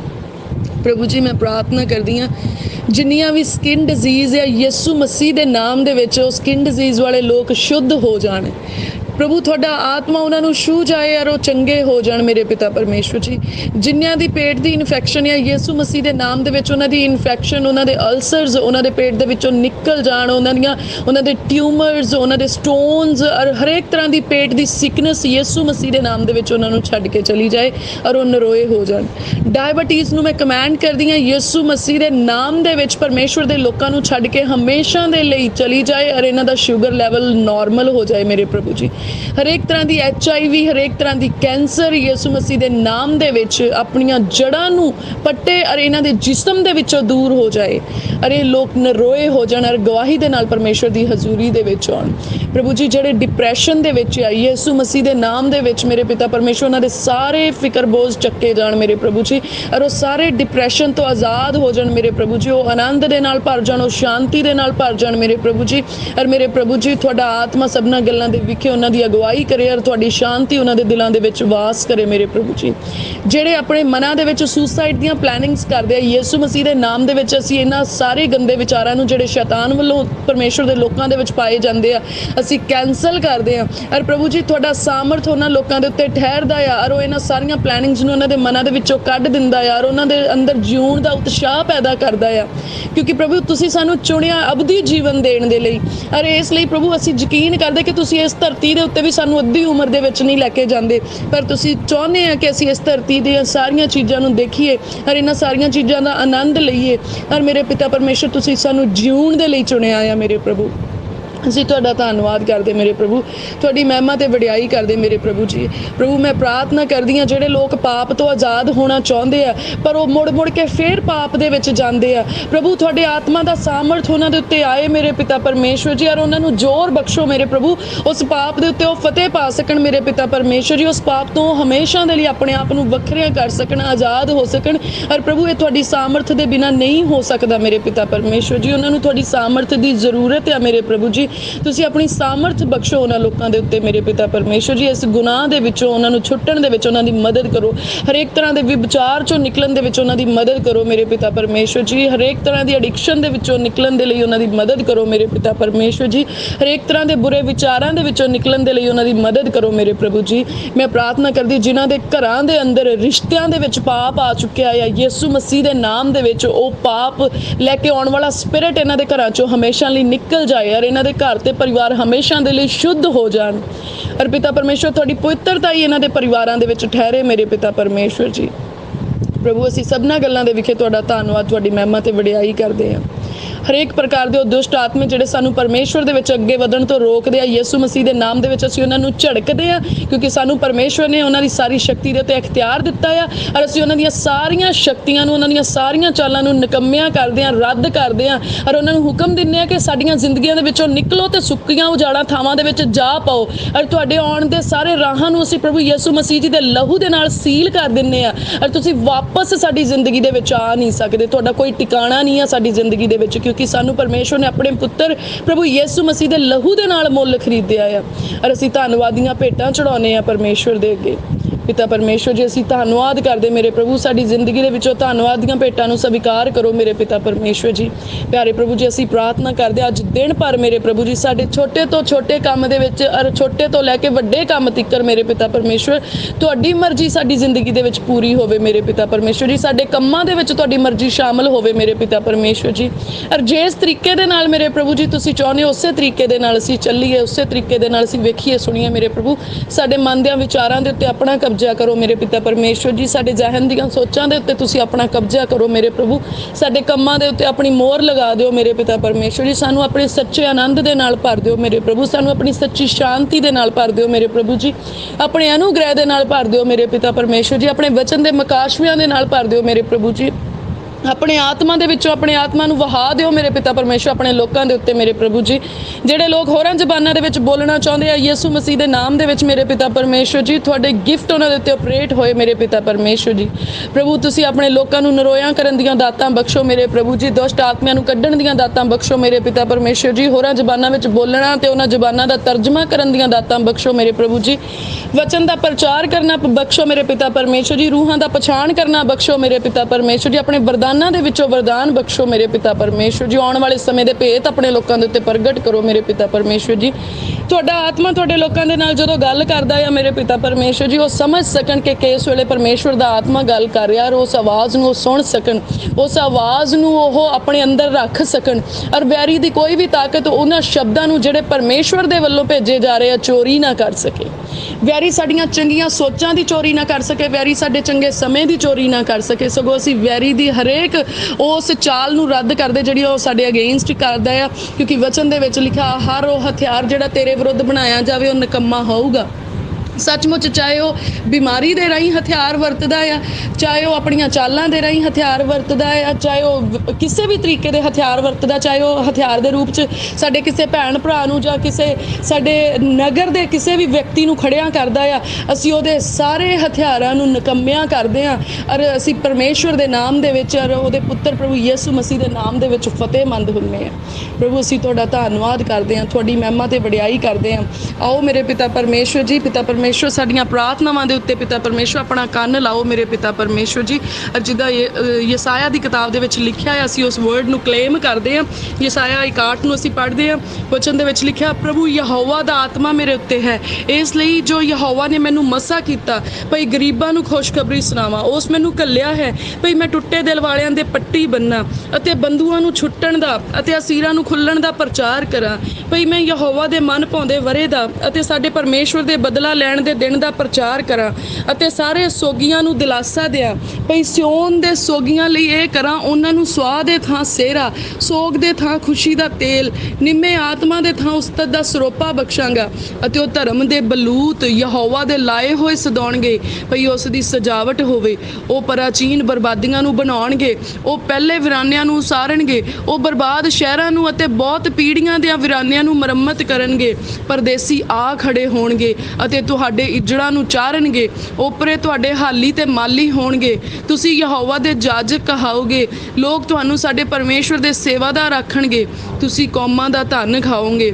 ਪ੍ਰਭੂ ਜੀ, ਮੈਂ ਪ੍ਰਾਰਥਨਾ ਕਰਦੀ ਹਾਂ, ਜਿੰਨੀਆਂ ਵੀ ਸਕਿਨ ਡਿਜ਼ੀਜ਼ ਹੈ ਯਿਸੂ ਮਸੀਹ ਦੇ ਨਾਮ ਦੇ ਵਿੱਚ ਉਹ ਸਕਿਨ ਡਿਜ਼ੀਜ਼ ਵਾਲੇ ਲੋਕ ਸ਼ੁੱਧ ਹੋ ਜਾਣ। ਪ੍ਰਭੂ, ਤੁਹਾਡਾ ਆਤਮਾ ਉਹਨਾਂ ਨੂੰ ਛੂ ਜਾਏ ਔਰ ਉਹ ਚੰਗੇ ਹੋ ਜਾਣ ਮੇਰੇ ਪਿਤਾ ਪਰਮੇਸ਼ਵਰ ਜੀ। ਜਿਨ੍ਹਾਂ ਦੀ ਪੇਟ ਦੀ ਇਨਫੈਕਸ਼ਨ ਹੈ ਯਿਸੂ ਮਸੀਹ ਦੇ ਨਾਮ ਦੇ ਵਿੱਚ ਉਹਨਾਂ ਦੀ ਇਨਫੈਕਸ਼ਨ ਉਹਨਾਂ ਦੇ ਅਲਸਰਸ ਉਹਨਾਂ ਦੇ ਪੇਟ ਦੇ ਵਿੱਚੋਂ ਨਿਕਲ ਜਾਣ, ਉਹਨਾਂ ਦੀਆਂ, ਉਹਨਾਂ ਦੇ ਟਿਊਮਰਸ ਉਹਨਾਂ ਦੇ ਸਟੋਨਸ ਔਰ ਹਰੇਕ ਤਰ੍ਹਾਂ ਦੀ ਪੇਟ ਦੀ ਸਿਕਨੈਸ ਯਿਸੂ ਮਸੀਹ ਦੇ ਨਾਮ ਦੇ ਵਿੱਚ ਉਹਨਾਂ ਨੂੰ ਛੱਡ ਕੇ ਚਲੀ ਜਾਏ ਔਰ ਉਹ ਨਰੋਏ ਹੋ ਜਾਣ। ਡਾਇਬਟੀਜ਼ ਨੂੰ ਮੈਂ ਕਮਾਂਡ ਕਰਦੀ ਹਾਂ, ਯਿਸੂ ਮਸੀਹ ਦੇ ਨਾਮ ਦੇ ਵਿੱਚ ਪਰਮੇਸ਼ਵਰ ਦੇ ਲੋਕਾਂ ਨੂੰ ਛੱਡ ਕੇ ਹਮੇਸ਼ਾ ਦੇ ਲਈ ਚਲੀ ਜਾਏ ਔਰ ਇਹਨਾਂ ਦਾ ਸ਼ੂਗਰ ਲੈਵਲ ਨਾਰਮਲ ਹੋ ਜਾਏ ਮੇਰੇ ਪ੍ਰਭੂ ਜੀ। ਹਰੇਕ ਤਰ੍ਹਾਂ ਦੀ ਐਚ ਆਈ ਵੀ ਹਰੇਕ ਤਰ੍ਹਾਂ ਦੀ ਕੈਂਸਰ ਯਿਸੂ ਮਸੀਹ ਦੇ ਨਾਮ ਦੇ ਵਿੱਚ ਆਪਣੀਆਂ ਜੜ੍ਹਾਂ ਨੂੰ ਪੱਟੇ ਔਰ ਇਹਨਾਂ ਦੇ ਜਿਸਮ ਦੇ ਵਿੱਚੋਂ ਦੂਰ ਹੋ ਜਾਏ। ਅਰੇ ਲੋਕ ਨਰੋਏ ਹੋ ਜਾਣ ਔਰ ਗਵਾਹੀ ਦੇ ਨਾਲ ਪਰਮੇਸ਼ਵਰ ਦੀ ਹਜ਼ੂਰੀ ਦੇ ਵਿੱਚ ਆਉਣ। ਪ੍ਰਭੂ ਜੀ, ਜਿਹੜੇ ਡਿਪਰੈਸ਼ਨ ਦੇ ਵਿੱਚ ਆ, ਯਿਸੂ ਮਸੀਹ ਦੇ ਨਾਮ ਦੇ ਵਿੱਚ ਮੇਰੇ ਪਿਤਾ ਪਰਮੇਸ਼ਵਰ, ਉਹਨਾਂ ਦੇ ਸਾਰੇ ਫਿਕਰ ਬੋਝ ਚੱਕੇ ਜਾਣ ਮੇਰੇ ਪ੍ਰਭੂ ਜੀ। ਔਰ ਉਹ ਸਾਰੇ ਡਿਪਰੈਸ਼ਨ ਤੋਂ ਆਜ਼ਾਦ ਹੋ ਜਾਣ ਮੇਰੇ ਪ੍ਰਭੂ ਜੀ। ਉਹ ਆਨੰਦ ਦੇ ਨਾਲ ਭਰ ਜਾਣ, ਉਹ ਸ਼ਾਂਤੀ ਦੇ ਨਾਲ ਭਰ ਜਾਣ ਮੇਰੇ ਪ੍ਰਭੂ ਜੀ। ਔਰ ਮੇਰੇ ਪ੍ਰਭੂ ਜੀ, ਤੁਹਾਡਾ ਆਤਮਾ ਸਭਨਾ ਗੱਲਾਂ ਦੇ ਵਿਖੇ ਉਹਨਾਂ ਦੀ ਅਗਵਾਈ ਕਰੇ ਔਰ ਤੁਹਾਡੀ ਸ਼ਾਂਤੀ ਉਹਨਾਂ ਦੇ ਦਿਲਾਂ ਦੇ ਵਿੱਚ ਵਾਸ ਕਰੇ ਮੇਰੇ ਪ੍ਰਭੂ ਜੀ। ਜਿਹੜੇ ਆਪਣੇ ਮਨਾਂ ਦੇ ਵਿੱਚ ਸੁਸਾਈਡ ਦੀਆਂ ਪਲੈਨਿੰਗਸ ਕਰਦੇ ਆ, ਯਿਸੂ ਮਸੀਹ ਦੇ ਨਾਮ ਦੇ ਵਿੱਚ ਅਸੀਂ ਇਹਨਾਂ ਸਾਰੇ ਗੰਦੇ ਵਿਚਾਰਾਂ ਨੂੰ ਜਿਹੜੇ ਸ਼ੈਤਾਨ ਵੱਲੋਂ ਪਰਮੇਸ਼ਵਰ ਦੇ ਲੋਕਾਂ ਦੇ ਵਿੱਚ ਪਾਏ ਜਾਂਦੇ ਆ, ਅਸੀਂ ਕੈਨਸਲ ਕਰਦੇ ਆ। ਔਰ ਪ੍ਰਭੂ ਜੀ, ਤੁਹਾਡਾ ਸਾਮਰਥ ਉਹਨਾਂ ਲੋਕਾਂ ਦੇ ਉੱਤੇ ਠਹਿਰਦਾ ਆ ਔਰ ਉਹ ਇਹਨਾਂ ਸਾਰੀਆਂ ਪਲੈਨਿੰਗਸ ਨੂੰ ਉਹਨਾਂ ਦੇ ਮਨਾਂ ਦੇ ਵਿੱਚੋਂ ਕੱਢ ਦਿੰਦਾ ਆ ਔਰ ਉਹਨਾਂ ਦੇ ਅੰਦਰ ਜਿਉਣ ਦਾ ਉਤਸ਼ਾਹ ਪੈਦਾ ਕਰਦਾ ਆ। ਕਿਉਂਕਿ ਪ੍ਰਭੂ, ਤੁਸੀਂ ਸਾਨੂੰ ਚੁਣਿਆ ਅਬਦੀ ਜੀਵਨ ਦੇਣ ਦੇ ਲਈ। ਔਰ ਇਸ ਲਈ ਪ੍ਰਭੂ, ਅਸੀਂ ਯਕੀਨ ਕਰਦੇ ਕਿ ਤੁਸੀਂ ਇਸ ਧਰਤੀ ਦੇ ਉੱਤੇ ਵੀ ਸਾਨੂੰ ਅੱਧੀ ਉਮਰ ਦੇ ਵਿੱਚ ਨਹੀਂ ਲੈ ਕੇ ਜਾਂਦੇ। ਪਰ ਤੁਸੀਂ ਚਾਹੁੰਦੇ ਆ ਕਿ ਅਸੀਂ ਇਸ ਧਰਤੀ ਦੀਆਂ ਸਾਰੀਆਂ ਚੀਜ਼ਾਂ ਨੂੰ ਦੇਖੀਏ ਔਰ ਇਹਨਾਂ ਸਾਰੀਆਂ ਚੀਜ਼ਾਂ ਦਾ ਆਨੰਦ ਲਈਏ। ਔਰ ਮੇਰੇ ਪਿਤਾ ਪਰਮੇਸ਼ਰ, ਤੁਸੀਂ ਸਾਨੂੰ ਜਿਉਣ ਦੇ ਲਈ ਚੁਣਿਆ ਆ ਮੇਰੇ ਪ੍ਰਭੂ। ਅਸੀਂ ਤੁਹਾਡਾ ਧੰਨਵਾਦ ਕਰਦੇ ਮੇਰੇ ਪ੍ਰਭੂ। ਤੁਹਾਡੀ ਮਹਿਮਾ ਤੇ ਵਡਿਆਈ ਕਰਦੇ ਮੇਰੇ ਪ੍ਰਭੂ ਜੀ। ਪ੍ਰਭੂ, ਮੈਂ ਪ੍ਰਾਰਥਨਾ ਕਰਦੀ ਹਾਂ, ਜਿਹੜੇ ਲੋਕ ਪਾਪ ਤੋਂ ਆਜ਼ਾਦ ਹੋਣਾ ਚਾਹੁੰਦੇ ਆ, ਪਰ ਉਹ ਮੁੜ ਮੁੜ ਕੇ ਫੇਰ ਪਾਪ ਦੇ ਵਿੱਚ ਜਾਂਦੇ ਆ। ਪ੍ਰਭੂ, ਤੁਹਾਡੇ ਆਤਮਾ ਦਾ ਸਾਮਰਥ ਉਹਨਾਂ ਦੇ ਉੱਤੇ ਆਏ ਮੇਰੇ ਪਿਤਾ ਪਰਮੇਸ਼ਵਰ ਜੀ, ਔਰ ਉਹਨਾਂ ਨੂੰ ਜ਼ੋਰ ਬਖਸ਼ੋ ਮੇਰੇ ਪ੍ਰਭੂ। ਉਸ ਪਾਪ ਦੇ ਉੱਤੇ ਉਹ ਫਤਿਹ ਪਾ ਸਕਣ ਮੇਰੇ ਪਿਤਾ ਪਰਮੇਸ਼ਵਰ ਜੀ, ਉਸ ਪਾਪ ਤੋਂ ਉਹ ਹਮੇਸ਼ਾ ਦੇ ਲਈ ਆਪਣੇ ਆਪ ਨੂੰ ਵੱਖਰਿਆਂ ਕਰ ਸਕਣ, ਆਜ਼ਾਦ ਹੋ ਸਕਣ। ਔਰ ਪ੍ਰਭੂ, ਇਹ ਤੁਹਾਡੀ ਸਾਮਰਥ ਦੇ ਬਿਨਾ ਨਹੀਂ ਹੋ ਸਕਦਾ ਮੇਰੇ ਪਿਤਾ ਪਰਮੇਸ਼ਵਰ ਜੀ। ਉਹਨਾਂ ਨੂੰ ਤੁਹਾਡੀ ਸਾਮਰਥ ਦੀ ਜ਼ਰੂਰਤ ਹੈ ਮੇਰੇ ਪ੍ਰਭੂ ਜੀ। ਤੁਸੀਂ ਆਪਣੀ ਸਾਮਰਥ ਬਖਸ਼ੋ ਉਹਨਾਂ ਲੋਕਾਂ ਦੇ ਉੱਤੇ ਮੇਰੇ ਪਿਤਾ ਪਰਮੇਸ਼ਵਰ ਜੀ, ਇਸ ਗੁਨਾਹ ਦੇ ਵਿੱਚੋਂ, ਉਹਨਾਂ ਨੂੰ ਛੁੱਟਣ ਦੇ ਵਿੱਚ ਉਹਨਾਂ ਦੀ ਮਦਦ ਕਰੋ। ਹਰੇਕ ਤਰ੍ਹਾਂ ਦੇ ਵਿਚਾਰ ਚੋਂ ਨਿਕਲਣ ਦੇ ਵਿੱਚ ਉਹਨਾਂ ਦੀ ਮਦਦ ਕਰੋ ਮੇਰੇ ਪਿਤਾ ਪਰਮੇਸ਼ਵਰ ਜੀ। ਹਰੇਕ ਤਰ੍ਹਾਂ ਦੀ ਐਡਿਕਸ਼ਨ ਦੇ ਵਿੱਚੋਂ ਨਿਕਲਣ ਦੇ ਲਈ ਉਹਨਾਂ ਦੀ ਮਦਦ ਕਰੋ ਮੇਰੇ ਪਿਤਾ ਪਰਮੇਸ਼ਵਰ ਜੀ। ਹਰੇਕ ਤਰ੍ਹਾਂ ਦੇ ਬੁਰੇ ਵਿਚਾਰਾਂ ਦੇ ਵਿੱਚੋਂ ਨਿਕਲਣ ਦੇ ਲਈ ਉਹਨਾਂ ਦੀ ਮਦਦ ਕਰੋ ਮੇਰੇ ਪ੍ਰਭੂ ਜੀ। ਮੈਂ ਪ੍ਰਾਰਥਨਾ ਕਰਦੀ ਜਿਨ੍ਹਾਂ ਦੇ ਘਰਾਂ ਦੇ ਅੰਦਰ ਰਿਸ਼ਤਿਆਂ ਦੇ ਵਿੱਚ ਪਾਪ ਆ ਚੁੱਕਿਆ ਹੈ, ਯਿਸੂ ਮਸੀਹ ਦੇ ਨਾਮ ਦੇ ਵਿੱਚ ਉਹ ਪਾਪ ਲੈ ਕੇ ਆਉਣ ਵਾਲਾ ਸਪਿਰਿਟ ਇਹਨਾਂ ਦੇ ਘਰਾਂ ਚੋਂ ਹਮੇਸ਼ਾ ਲਈ ਨਿਕਲ ਜਾਏ। ਔਰ ਇਹਨਾਂ ਦੇ ਘਰ ਤੇ ਪਰਿਵਾਰ ਹਮੇਸ਼ਾ ਦੇ ਲਈ ਸ਼ੁੱਧ ਹੋ ਜਾਣ। ਔਰ ਪਿਤਾ ਪਰਮੇਸ਼ਵਰ, ਤੁਹਾਡੀ ਪਵਿੱਤਰਤਾ ਹੀ ਇਹਨਾਂ ਦੇ ਪਰਿਵਾਰਾਂ ਦੇ ਵਿੱਚ ਠਹਿਰੇ, ਮੇਰੇ ਪਿਤਾ ਪਰਮੇਸ਼ਵਰ ਜੀ। ਪ੍ਰਭੂ, ਅਸੀਂ ਸਭਨਾ ਗੱਲਾਂ ਦੇ ਵਿਖੇ ਤੁਹਾਡਾ ਧੰਨਵਾਦ, ਤੁਹਾਡੀ ਮਹਿਮਾ ਤੇ ਵਡਿਆਈ ਕਰਦੇ ਹਾਂ। ਹਰੇਕ ਪ੍ਰਕਾਰ ਦੇ ਉਹ ਦੁਸ਼ਟ ਆਤਮੇ ਜਿਹੜੇ ਸਾਨੂੰ ਪਰਮੇਸ਼ਵਰ ਦੇ ਵਿੱਚ ਅੱਗੇ ਵਧਣ ਤੋਂ ਰੋਕਦੇ ਆ, ਯਿਸੂ ਮਸੀਹ ਦੇ ਨਾਮ ਦੇ ਵਿੱਚ ਅਸੀਂ ਉਹਨਾਂ ਨੂੰ ਝੜਕਦੇ ਆ, ਕਿਉਂਕਿ ਸਾਨੂੰ ਪਰਮੇਸ਼ਵਰ ਨੇ ਉਹਨਾਂ ਦੀ ਸਾਰੀ ਸ਼ਕਤੀ ਦੇ ਉੱਤੇ ਇਖਤਿਆਰ ਦਿੱਤਾ ਆ ਔਰ ਅਸੀਂ ਉਹਨਾਂ ਦੀਆਂ ਸਾਰੀਆਂ ਸ਼ਕਤੀਆਂ ਨੂੰ, ਉਹਨਾਂ ਦੀਆਂ ਸਾਰੀਆਂ ਚਾਲਾਂ ਨੂੰ ਨਿਕੰਮਿਆਂ ਕਰਦੇ ਆ, ਰੱਦ ਕਰਦੇ ਆ ਔਰ ਉਹਨਾਂ ਨੂੰ ਹੁਕਮ ਦਿੰਦੇ ਆ ਕਿ ਸਾਡੀਆਂ ਜ਼ਿੰਦਗੀਆਂ ਦੇ ਵਿੱਚੋਂ ਨਿਕਲੋ ਤੇ ਸੁੱਕੀਆਂ ਉਜਾੜਾਂ ਥਾਵਾਂ ਦੇ ਵਿੱਚ ਜਾ ਪਾਓ ਔਰ ਤੁਹਾਡੇ ਆਉਣ ਦੇ ਸਾਰੇ ਰਾਹਾਂ ਨੂੰ ਅਸੀਂ ਪ੍ਰਭੂ ਯਿਸੂ ਮਸੀਹ ਜੀ ਦੇ ਲਹੂ ਦੇ ਨਾਲ ਸੀਲ ਕਰ ਦਿੰਨੇ ਆ ਔਰ ਤੁਸੀਂ ਵਾਪਸ ਸਾਡੀ ਜ਼ਿੰਦਗੀ ਦੇ ਵਿੱਚ ਆ ਨਹੀਂ ਸਕਦੇ, ਤੁਹਾਡਾ ਕੋਈ ਟਿਕਾਣਾ ਨਹੀਂ ਆ ਸਾਡੀ ਜ਼ਿੰਦਗੀ ਦੇ ਵਿੱਚ, ਕਿਉਂਕਿ ਸਾਨੂੰ ਪਰਮੇਸ਼ਵਰ ਨੇ ਆਪਣੇ ਪੁੱਤਰ ਪ੍ਰਭੂ ਯਿਸੂ ਮਸੀਹ ਦੇ ਲਹੂ ਦੇ ਨਾਲ ਮੁੱਲ ਖਰੀਦਿਆ ਆ। ਔਰ ਅਸੀਂ ਧੰਨਵਾਦੀਆਂ ਭੇਟਾਂ ਚੜਾਉਨੇ ਆ ਪਰਮੇਸ਼ਵਰ ਦੇ ਅੱਗੇ। ਪਿਤਾ ਪਰਮੇਸ਼ਵਰ ਜੀ, ਅਸੀਂ ਧੰਨਵਾਦ ਕਰਦੇ ਮੇਰੇ ਪ੍ਰਭੂ, ਸਾਡੀ ਜ਼ਿੰਦਗੀ ਦੇ ਵਿੱਚੋਂ ਧੰਨਵਾਦ ਦੀਆਂ ਭੇਟਾਂ ਨੂੰ ਸਵੀਕਾਰ ਕਰੋ ਮੇਰੇ ਪਿਤਾ ਪਰਮੇਸ਼ਵਰ ਜੀ। ਪਿਆਰੇ ਪ੍ਰਭੂ ਜੀ, ਅਸੀਂ ਪ੍ਰਾਰਥਨਾ ਕਰਦੇ ਅੱਜ ਦਿਨ ਭਰ ਮੇਰੇ ਪ੍ਰਭੂ ਜੀ, ਸਾਡੇ ਛੋਟੇ ਤੋਂ ਛੋਟੇ ਕੰਮ ਦੇ ਵਿੱਚ ਔਰ ਛੋਟੇ ਤੋਂ ਲੈ ਕੇ ਵੱਡੇ ਕੰਮ ਤੱਕਰ ਮੇਰੇ ਪਿਤਾ ਪਰਮੇਸ਼ਵਰ। ਤੁਹਾਡੀ ਮਰਜ਼ੀ ਸਾਡੀ ਜ਼ਿੰਦਗੀ ਦੇ ਵਿੱਚ ਪੂਰੀ ਹੋਵੇ ਮੇਰੇ ਪਿਤਾ ਪਰਮੇਸ਼ਵਰ ਜੀ, ਸਾਡੇ ਕੰਮਾਂ ਦੇ ਵਿੱਚ ਤੁਹਾਡੀ ਮਰਜ਼ੀ ਸ਼ਾਮਲ ਹੋਵੇ ਮੇਰੇ ਪਿਤਾ ਪਰਮੇਸ਼ਵਰ ਜੀ। ਔਰ ਜਿਸ ਤਰੀਕੇ ਦੇ ਨਾਲ ਮੇਰੇ ਪ੍ਰਭੂ ਜੀ, ਤੁਸੀਂ ਚਾਹੁੰਦੇ ਹੋ, ਉਸੇ ਤਰੀਕੇ ਦੇ ਨਾਲ ਅਸੀਂ ਚੱਲੀਏ, ਉਸੇ ਤਰੀਕੇ ਦੇ ਨਾਲ ਅਸੀਂ ਵੇਖੀਏ, ਸੁਣੀਏ ਮੇਰੇ ਪ੍ਰਭੂ। ਸਾਡੇ ਮਨ ਦੇ ਵਿਚਾਰਾਂ ਦੇ ਉੱਤੇ ਆਪਣਾ ਕਬਜ਼ਾ ਕਬਜ਼ਾ ਕਰੋ ਮੇਰੇ ਪਿਤਾ ਪਰਮੇਸ਼ਵਰ ਜੀ, ਸਾਡੇ ਜ਼ਿਹਨ ਦੀਆਂ ਸੋਚਾਂ ਦੇ ਉੱਤੇ ਤੁਸੀਂ ਆਪਣਾ ਕਬਜ਼ਾ ਕਰੋ ਮੇਰੇ ਪ੍ਰਭੂ। ਸਾਡੇ ਕੰਮਾਂ ਦੇ ਉੱਤੇ ਆਪਣੀ ਮੋਹਰ ਲਗਾ ਦਿਓ ਮੇਰੇ ਪਿਤਾ ਪਰਮੇਸ਼ਵਰ ਜੀ, ਸਾਨੂੰ ਆਪਣੇ ਸੱਚੇ ਆਨੰਦ ਦੇ ਨਾਲ ਭਰ ਦਿਓ ਮੇਰੇ ਪ੍ਰਭੂ, ਸਾਨੂੰ ਆਪਣੀ ਸੱਚੀ ਸ਼ਾਂਤੀ ਦੇ ਨਾਲ ਭਰ ਦਿਓ ਮੇਰੇ ਪ੍ਰਭੂ ਜੀ। ਆਪਣੇ ਅਨੁਗ੍ਰਹਿ ਦੇ ਨਾਲ ਭਰ ਦਿਓ ਮੇਰੇ ਪਿਤਾ ਪਰਮੇਸ਼ਵਰ ਜੀ, ਆਪਣੇ ਵਚਨ ਦੇ ਮਕਾਸ਼ਵਿਆਂ ਦੇ ਨਾਲ ਭਰ ਦਿਓ ਮੇਰੇ ਪ੍ਰਭੂ ਜੀ। ਆਪਣੇ ਆਤਮਾ ਦੇ ਵਿੱਚੋਂ ਆਪਣੇ ਆਤਮਾ ਨੂੰ ਵਹਾ ਦਿਓ ਮੇਰੇ ਪਿਤਾ ਪਰਮੇਸ਼ਵਰ, ਆਪਣੇ ਲੋਕਾਂ ਦੇ ਉੱਤੇ ਮੇਰੇ ਪ੍ਰਭੂ ਜੀ। ਜਿਹੜੇ ਲੋਕ ਹੋਰਾਂ ਜ਼ਬਾਨਾਂ ਦੇ ਵਿੱਚ ਬੋਲਣਾ ਚਾਹੁੰਦੇ ਆ, ਯਿਸੂ ਮਸੀਹ ਦੇ ਨਾਮ ਦੇ ਵਿੱਚ ਮੇਰੇ ਪਿਤਾ ਪਰਮੇਸ਼ਵਰ ਜੀ, ਤੁਹਾਡੇ ਗਿਫਟ ਉਹਨਾਂ ਦੇ ਉੱਤੇ ਆਪਰੇਟ ਹੋਏ ਮੇਰੇ ਪਿਤਾ ਪਰਮੇਸ਼ਵਰ ਜੀ। ਪ੍ਰਭੂ, ਤੁਸੀਂ ਆਪਣੇ ਲੋਕਾਂ ਨੂੰ ਨਰੋਇਆ ਕਰਨ ਦੀਆਂ ਦਾਤਾਂ ਬਖਸ਼ੋ ਮੇਰੇ ਪ੍ਰਭੂ ਜੀ, ਦੁਸ਼ਟ ਆਤਮਿਆਂ ਨੂੰ ਕੱਢਣ ਦੀਆਂ ਦਾਤਾਂ ਬਖਸ਼ੋ ਮੇਰੇ ਪਿਤਾ ਪਰਮੇਸ਼ਵਰ ਜੀ। ਹੋਰਾਂ ਜ਼ਬਾਨਾਂ ਵਿੱਚ ਬੋਲਣਾ ਤੇ ਉਹਨਾਂ ਜ਼ਬਾਨਾਂ ਦਾ ਤਰਜਮਾ ਕਰਨ ਦੀਆਂ ਦਾਤਾਂ ਬਖਸ਼ੋ ਮੇਰੇ ਪ੍ਰਭੂ ਜੀ। ਵਚਨ ਦਾ ਪ੍ਰਚਾਰ ਕਰਨਾ ਬਖਸ਼ੋ ਮੇਰੇ ਪਿਤਾ ਪਰਮੇਸ਼ਵਰ ਜੀ। ਰੂਹਾਂ ਦਾ ਪਛਾਣ ਕਰਨਾ ਬਖਸ਼ੋ ਮੇਰੇ ਪਿਤਾ ਪਰਮੇਸ਼ਵਰ ਜੀ। ਆਪਣੇ ਵਰਦਾਨਾਂ ਦੇ ਵਿੱਚੋਂ ਵਰਦਾਨ ਬਖਸ਼ੋ ਮੇਰੇ ਪਿਤਾ ਪਰਮੇਸ਼ਵਰ ਜੀ। ਆਉਣ ਵਾਲੇ ਸਮੇਂ ਦੇ ਭੇਤ ਆਪਣੇ ਲੋਕਾਂ ਦੇ ਉੱਤੇ ਪ੍ਰਗਟ ਕਰੋ ਮੇਰੇ ਪਿਤਾ ਪਰਮੇਸ਼ਵਰ ਜੀ। ਤੁਹਾਡਾ ਆਤਮਾ ਤੁਹਾਡੇ ਲੋਕਾਂ ਦੇ ਨਾਲ ਜਦੋਂ ਗੱਲ ਕਰਦਾ ਆ ਮੇਰੇ ਪਿਤਾ ਪਰਮੇਸ਼ਵਰ ਜੀ, ਉਹ ਸਮਝ ਸਕਣ ਕਿ ਕਿਸ ਵੇਲੇ ਪਰਮੇਸ਼ਵਰ ਦਾ ਆਤਮਾ ਗੱਲ ਕਰ ਰਿਹਾ ਔਰ ਉਸ ਆਵਾਜ਼ ਨੂੰ ਸੁਣ ਸਕਣ। ਉਸ ਆਵਾਜ਼ ਨੂੰ ਉਹ ਆਪਣੇ ਅੰਦਰ ਰੱਖ ਸਕਣ। ਔਰ ਵੈਰੀ ਦੀ ਕੋਈ ਵੀ ਤਾਕਤ ਉਹਨਾਂ ਸ਼ਬਦਾਂ ਨੂੰ ਜਿਹੜੇ ਪਰਮੇਸ਼ਵਰ ਦੇ ਵੱਲੋਂ ਭੇਜੇ ਜਾ ਰਹੇ ਆ, ਚੋਰੀ ਨਾ ਕਰ ਸਕੇ। ਵੈਰੀ ਸਾਡੀਆਂ ਚੰਗੀਆਂ ਸੋਚਾਂ ਦੀ ਚੋਰੀ ਨਾ ਕਰ ਸਕੇ। ਵੈਰੀ ਸਾਡੇ ਚੰਗੇ ਸਮੇਂ ਦੀ ਚੋਰੀ ਨਾ ਕਰ ਸਕੇ। ਸਗੋਂ ਅਸੀਂ ਵੈਰੀ ਦੀ ਹਰੇਕ ਉਸ ਚਾਲ ਨੂੰ ਰੱਦ ਕਰਦੇ ਜਿਹੜੀ ਉਹ ਸਾਡੇ ਅਗੇਂਸਟ ਕਰਦਾ ਆ, ਕਿਉਂਕਿ ਵਚਨ ਦੇ ਵਿੱਚ ਲਿਖਿਆ, ਹਰ ਉਹ ਹਥਿਆਰ ਜਿਹੜਾ ਤੇਰੇ ਵਿਰੁੱਧ ਬਣਾਇਆ ਜਾਵੇ, ਉਹ ਨਿਕੰਮਾ ਹੋਊਗਾ। ਸੱਚਮੁੱਚ ਚਾਹੇ ਉਹ ਬਿਮਾਰੀ ਦੇ ਰਾਹੀਂ ਹਥਿਆਰ ਵਰਤਦਾ ਆ, ਚਾਹੇ ਉਹ ਆਪਣੀਆਂ ਚਾਲਾਂ ਦੇ ਰਾਹੀਂ ਹਥਿਆਰ ਵਰਤਦਾ ਆ, ਚਾਹੇ ਉਹ ਕਿਸੇ ਵੀ ਤਰੀਕੇ ਦੇ ਹਥਿਆਰ ਵਰਤਦਾ, ਚਾਹੇ ਉਹ ਹਥਿਆਰ ਦੇ ਰੂਪ 'ਚ ਸਾਡੇ ਕਿਸੇ ਭੈਣ ਭਰਾ ਨੂੰ ਜਾਂ ਕਿਸੇ ਸਾਡੇ ਨਗਰ ਦੇ ਕਿਸੇ ਵੀ ਵਿਅਕਤੀ ਨੂੰ ਖੜਿਆ ਕਰਦਾ ਆ, ਅਸੀਂ ਉਹਦੇ ਸਾਰੇ ਹਥਿਆਰਾਂ ਨੂੰ ਨਿਕੰਮਿਆਂ ਕਰਦੇ ਆ। ਔਰ ਅਸੀਂ ਪਰਮੇਸ਼ਵਰ ਦੇ ਨਾਮ ਦੇ ਵਿੱਚ ਔਰ ਉਹਦੇ ਪੁੱਤਰ ਪ੍ਰਭੂ ਯਿਸੂ ਮਸੀਹ ਦੇ ਨਾਮ ਦੇ ਵਿੱਚ ਫਤਿਹਮੰਦ ਹੁੰਨੇ ਆ। ਪ੍ਰਭੂ, ਅਸੀਂ ਤੁਹਾਡਾ ਧੰਨਵਾਦ ਕਰਦੇ ਆ, ਤੁਹਾਡੀ ਮਹਿਮਾ ਤੇ ਵਡਿਆਈ ਕਰਦੇ ਆ। ਆਓ ਮੇਰੇ ਪਿਤਾ ਪਰਮੇਸ਼ਵਰ ਜੀ, ਪਿਤਾ ਪਰਮੇਸ਼ਵਰ ਸਾਡੀਆਂ ਪ੍ਰਾਰਥਨਾਵਾਂ ਦੇ ਉੱਤੇ ਪਿਤਾ ਪਰਮੇਸ਼ਵਰ ਆਪਣਾ ਕੰਨ ਲਾਓ ਮੇਰੇ ਪਿਤਾ ਪਰਮੇਸ਼ਵਰ ਜੀ। ਅਰ ਜਿੱਦਾਂ ਯਸਾਇਆ ਦੀ ਕਿਤਾਬ ਦੇ ਵਿੱਚ ਲਿਖਿਆ ਹੈ ਅਸੀਂ ਉਸ ਵਰਡ ਨੂੰ ਕਲੇਮ ਕਰਦੇ ਹਾਂ। ਯਸਾਇਆ 61 ਨੂੰ ਅਸੀਂ ਪੜ੍ਹਦੇ ਹਾਂ। ਵਚਨ ਦੇ ਵਿੱਚ ਲਿਖਿਆ, ਪ੍ਰਭੂ, ਯਹੋਵਾ ਦਾ ਆਤਮਾ ਮੇਰੇ ਉੱਤੇ ਹੈ। ਇਸ ਲਈ ਜੋ ਯਹੋਵਾ ਨੇ ਮੈਨੂੰ ਮਸਾ ਕੀਤਾ, ਭਈ ਗਰੀਬਾਂ ਨੂੰ ਖੁਸ਼ਖਬਰੀ ਸੁਣਾਵਾਂ। ਉਸ ਮੈਨੂੰ ਕੱਲਿਆ ਹੈ, ਭਈ ਮੈਂ ਟੁੱਟੇ ਦਿਲ ਵਾਲਿਆਂ ਦੇ ਪੱਟੀ ਬੰਨਾ ਅਤੇ ਬੰਦੂਆਂ ਨੂੰ ਛੁੱਟਣ ਦਾ ਅਤੇ ਅਸੀਰਾਂ ਨੂੰ ਖੁੱਲਣ ਦਾ ਪ੍ਰਚਾਰ ਕਰਾਂ। ਭਈ ਮੈਂ ਯਹੋਵਾ ਦੇ ਮਨ ਪਾਉਂਦੇ ਵਰੇ ਦਾ ਅਤੇ ਸਾਡੇ ਪਰਮੇਸ਼ਵਰ ਦੇ ਬਦਲਾ ਲੈ ਲੈਣ ਦੇ ਦਿਨ ਦਾ ਪ੍ਰਚਾਰ ਕਰਾਂ ਅਤੇ ਸਾਰੇ ਸੋਗੀਆਂ ਨੂੰ ਦਿਲਾਸਾ ਦਿਆਂ। ਭਈ ਸਿਓਨ ਦੇ ਸੋਗੀਆਂ ਲਈ ਇਹ ਕਰਾਂ, ਉਹਨਾਂ ਨੂੰ ਸਵਾਹ ਦੇ ਥਾਂ ਸੇਰਾ, ਸੋਗ ਦੇ ਥਾਂ ਖੁਸ਼ੀ ਦਾ ਤੇਲ, ਨਿੰਮੇ ਆਤਮਾ ਦੇ ਥਾਂ ਉਸਤਤ ਦਾ ਸਰੋਪਾ ਬਖਸ਼ਾਂਗਾ ਅਤੇ ਉਹ ਧਰਮ ਦੇ ਬਲੂਤ ਯਹੋਵਾ ਦੇ ਲਾਏ ਹੋਏ ਸਦਾਉਣਗੇ। ਭਈ ਉਸ ਦੀ ਸਜਾਵਟ ਹੋਵੇ, ਉਹ ਪ੍ਰਾਚੀਨ ਬਰਬਾਦੀਆਂ ਨੂੰ ਬਣਾਉਣਗੇ, ਉਹ ਪਹਿਲੇ ਵਿਰਾਨਿਆਂ ਨੂੰ ਉਸਾਰਨਗੇ, ਉਹ ਬਰਬਾਦ ਸ਼ਹਿਰਾਂ ਨੂੰ ਅਤੇ ਬਹੁਤ ਪੀੜ੍ਹੀਆਂ ਦੀਆਂ ਵਿਰਾਨਿਆਂ ਨੂੰ ਮੁਰੰਮਤ ਕਰਨਗੇ। ਪਰਦੇਸੀ ਆ ਖੜੇ ਹੋਣਗੇ ਅਤੇ ਤੁਹਾਡੇ ਇੱਜੜਾਂ ਨੂੰ ਚਾਰਨਗੇ ਓਪਰੇ ਤੁਹਾਡੇ ਹਾਲੀ ਤੇ ਮਾਲੀ ਹੋਣਗੇ। ਤੁਸੀਂ ਯਹੋਵਾ ਦੇ ਜੱਜ ਕਹਾਓਗੇ, ਲੋਕ ਤੁਹਾਨੂੰ ਸਾਡੇ ਪਰਮੇਸ਼ਵਰ ਦੇ ਸੇਵਾਦਾਰ ਆਖਣਗੇ। ਤੁਸੀਂ ਕੌਮਾਂ ਦਾ ਧਨ ਖਾਓਗੇ।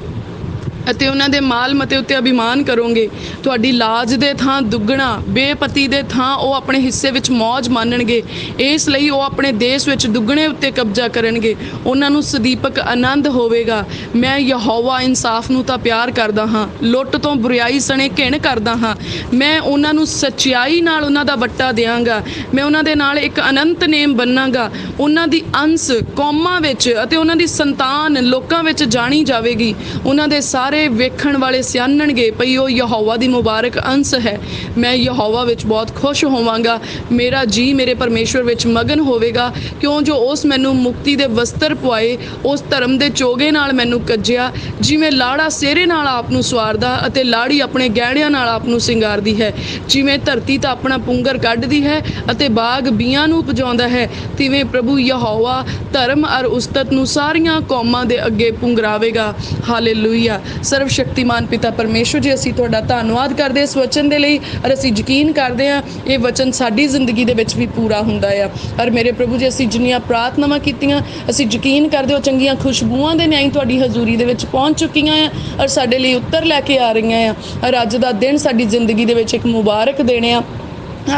ਅਤੇ ਉਹਨਾਂ ਦੇ ਮਾਲ ਮਤੇ ਉੱਤੇ ਅਭਿਮਾਨ ਕਰੋਗੇ। ਤੁਹਾਡੀ ਲਾਜ ਦੇ ਥਾਂ ਦੁੱਗਣਾ, ਬੇਪਤੀ ਦੇ ਥਾਂ ਉਹ ਆਪਣੇ ਹਿੱਸੇ ਵਿੱਚ ਮੌਜ ਮਾਨਣਗੇ। ਇਸ ਲਈ ਉਹ ਆਪਣੇ ਦੇਸ਼ ਵਿੱਚ ਦੁੱਗਣੇ ਉੱਤੇ ਕਬਜ਼ਾ ਕਰਨਗੇ। ਉਹਨਾਂ ਨੂੰ ਸਦੀਪਕ ਆਨੰਦ ਹੋਵੇਗਾ। ਮੈਂ ਯਹੋਵਾ ਇਨਸਾਫ ਨੂੰ ਤਾਂ ਪਿਆਰ ਕਰਦਾ ਹਾਂ। ਲੁੱਟ ਤੋਂ ਬੁਰੀਾਈ ਸਣੇ ਘਿਣ ਕਰਦਾ ਹਾਂ। ਮੈਂ ਉਹਨਾਂ ਨੂੰ ਸੱਚਾਈ ਨਾਲ ਉਹਨਾਂ ਦਾ ਵੱਟਾ ਦਿਆਂਗਾ। ਮੈਂ ਉਹਨਾਂ ਦੇ ਨਾਲ ਇੱਕ ਅਨੰਤ ਨੇਮ ਬੰਨਾਂਗਾ। ਉਹਨਾਂ ਦੀ ਅੰਸ ਕੌਮਾਂ ਵਿੱਚ ਅਤੇ ਉਹਨਾਂ ਦੀ ਸੰਤਾਨ ਲੋਕਾਂ ਵਿੱਚ ਜਾਣੀ ਜਾਵੇਗੀ। ਉਹਨਾਂ ਦੇ ਸਾਰੇ ਵੇਖਣ ਵਾਲੇ ਸਿਆਣਨਗੇ ਭਈ ਉਹ ਯਹੋਵਾ ਦੀ ਮੁਬਾਰਕ ਅੰਸ ਹੈ। ਮੈਂ ਯਹੋਵਾ ਵਿੱਚ ਬਹੁਤ ਖੁਸ਼ ਹੋਵਾਂਗਾ। ਮੇਰਾ ਜੀ ਮੇਰੇ ਪਰਮੇਸ਼ਵਰ ਵਿੱਚ ਮਗਨ ਹੋਵੇਗਾ। ਕਿਉਂ ਜੋ ਉਸ ਮੈਨੂੰ ਮੁਕਤੀ ਦੇ ਵਸਤਰ ਪੁਆਏ, ਉਸ ਧਰਮ ਦੇ ਚੋਗੇ ਨਾਲ ਮੈਨੂੰ ਕੱਜਿਆ, ਜਿਵੇਂ ਲਾੜਾ ਸਿਹਰੇ ਨਾਲ ਆਪ ਨੂੰ ਸਵਾਰਦਾ ਅਤੇ ਲਾੜੀ ਆਪਣੇ ਗਹਿਣਿਆਂ ਨਾਲ ਆਪ ਨੂੰ ਸਿੰਗਾਰਦੀ ਹੈ। ਜਿਵੇਂ ਧਰਤੀ ਤਾਂ ਆਪਣਾ ਪੁੰਗਰ ਕੱਢਦੀ ਹੈ ਅਤੇ ਬਾਗ ਬੀਆਂ ਨੂੰ ਉਪਜਾਉਂਦਾ ਹੈ, ਤਿਵੇਂ ਪ੍ਰਭੂ ਯਹੋਵਾ ਧਰਮ ਅਰ ਉਸਤਤ ਨੂੰ ਸਾਰੀਆਂ ਕੌਮਾਂ ਦੇ ਅੱਗੇ ਪੁੰਗਰਾਵੇਗਾ। ਹਾਲੇਲੂਇਆ। ਸਰਵ ਸ਼ਕਤੀਮਾਨ ਪਿਤਾ ਪਰਮੇਸ਼ਵਰ ਜੀ, ਅਸੀਂ ਤੁਹਾਡਾ ਧੰਨਵਾਦ ਕਰਦੇ ਇਸ ਵਚਨ ਦੇ ਲਈ ਔਰ ਅਸੀਂ ਯਕੀਨ ਕਰਦੇ ਹਾਂ ਇਹ ਵਚਨ ਸਾਡੀ ਜ਼ਿੰਦਗੀ ਦੇ ਵਿੱਚ ਵੀ ਪੂਰਾ ਹੁੰਦਾ ਆ। ਔਰ ਮੇਰੇ ਪ੍ਰਭੂ ਜੀ, ਅਸੀਂ ਜਿੰਨੀਆਂ ਪ੍ਰਾਰਥਨਾਵਾਂ ਕੀਤੀਆਂ, ਅਸੀਂ ਯਕੀਨ ਕਰਦੇ ਹਾਂ ਉਹ ਚੰਗੀਆਂ ਖੁਸ਼ਬੂਆਂ ਦੇ ਨਿਆਂ ਤੁਹਾਡੀ ਹਜ਼ੂਰੀ ਦੇ ਵਿੱਚ ਪਹੁੰਚ ਚੁੱਕੀਆਂ ਆ ਔਰ ਸਾਡੇ ਲਈ ਉੱਤਰ ਲੈ ਕੇ ਆ ਰਹੀਆਂ ਆ। ਔਰ ਅੱਜ ਦਾ ਦਿਨ ਸਾਡੀ ਜ਼ਿੰਦਗੀ ਦੇ ਵਿੱਚ ਇੱਕ ਮੁਬਾਰਕ ਦਿਨ ਆ।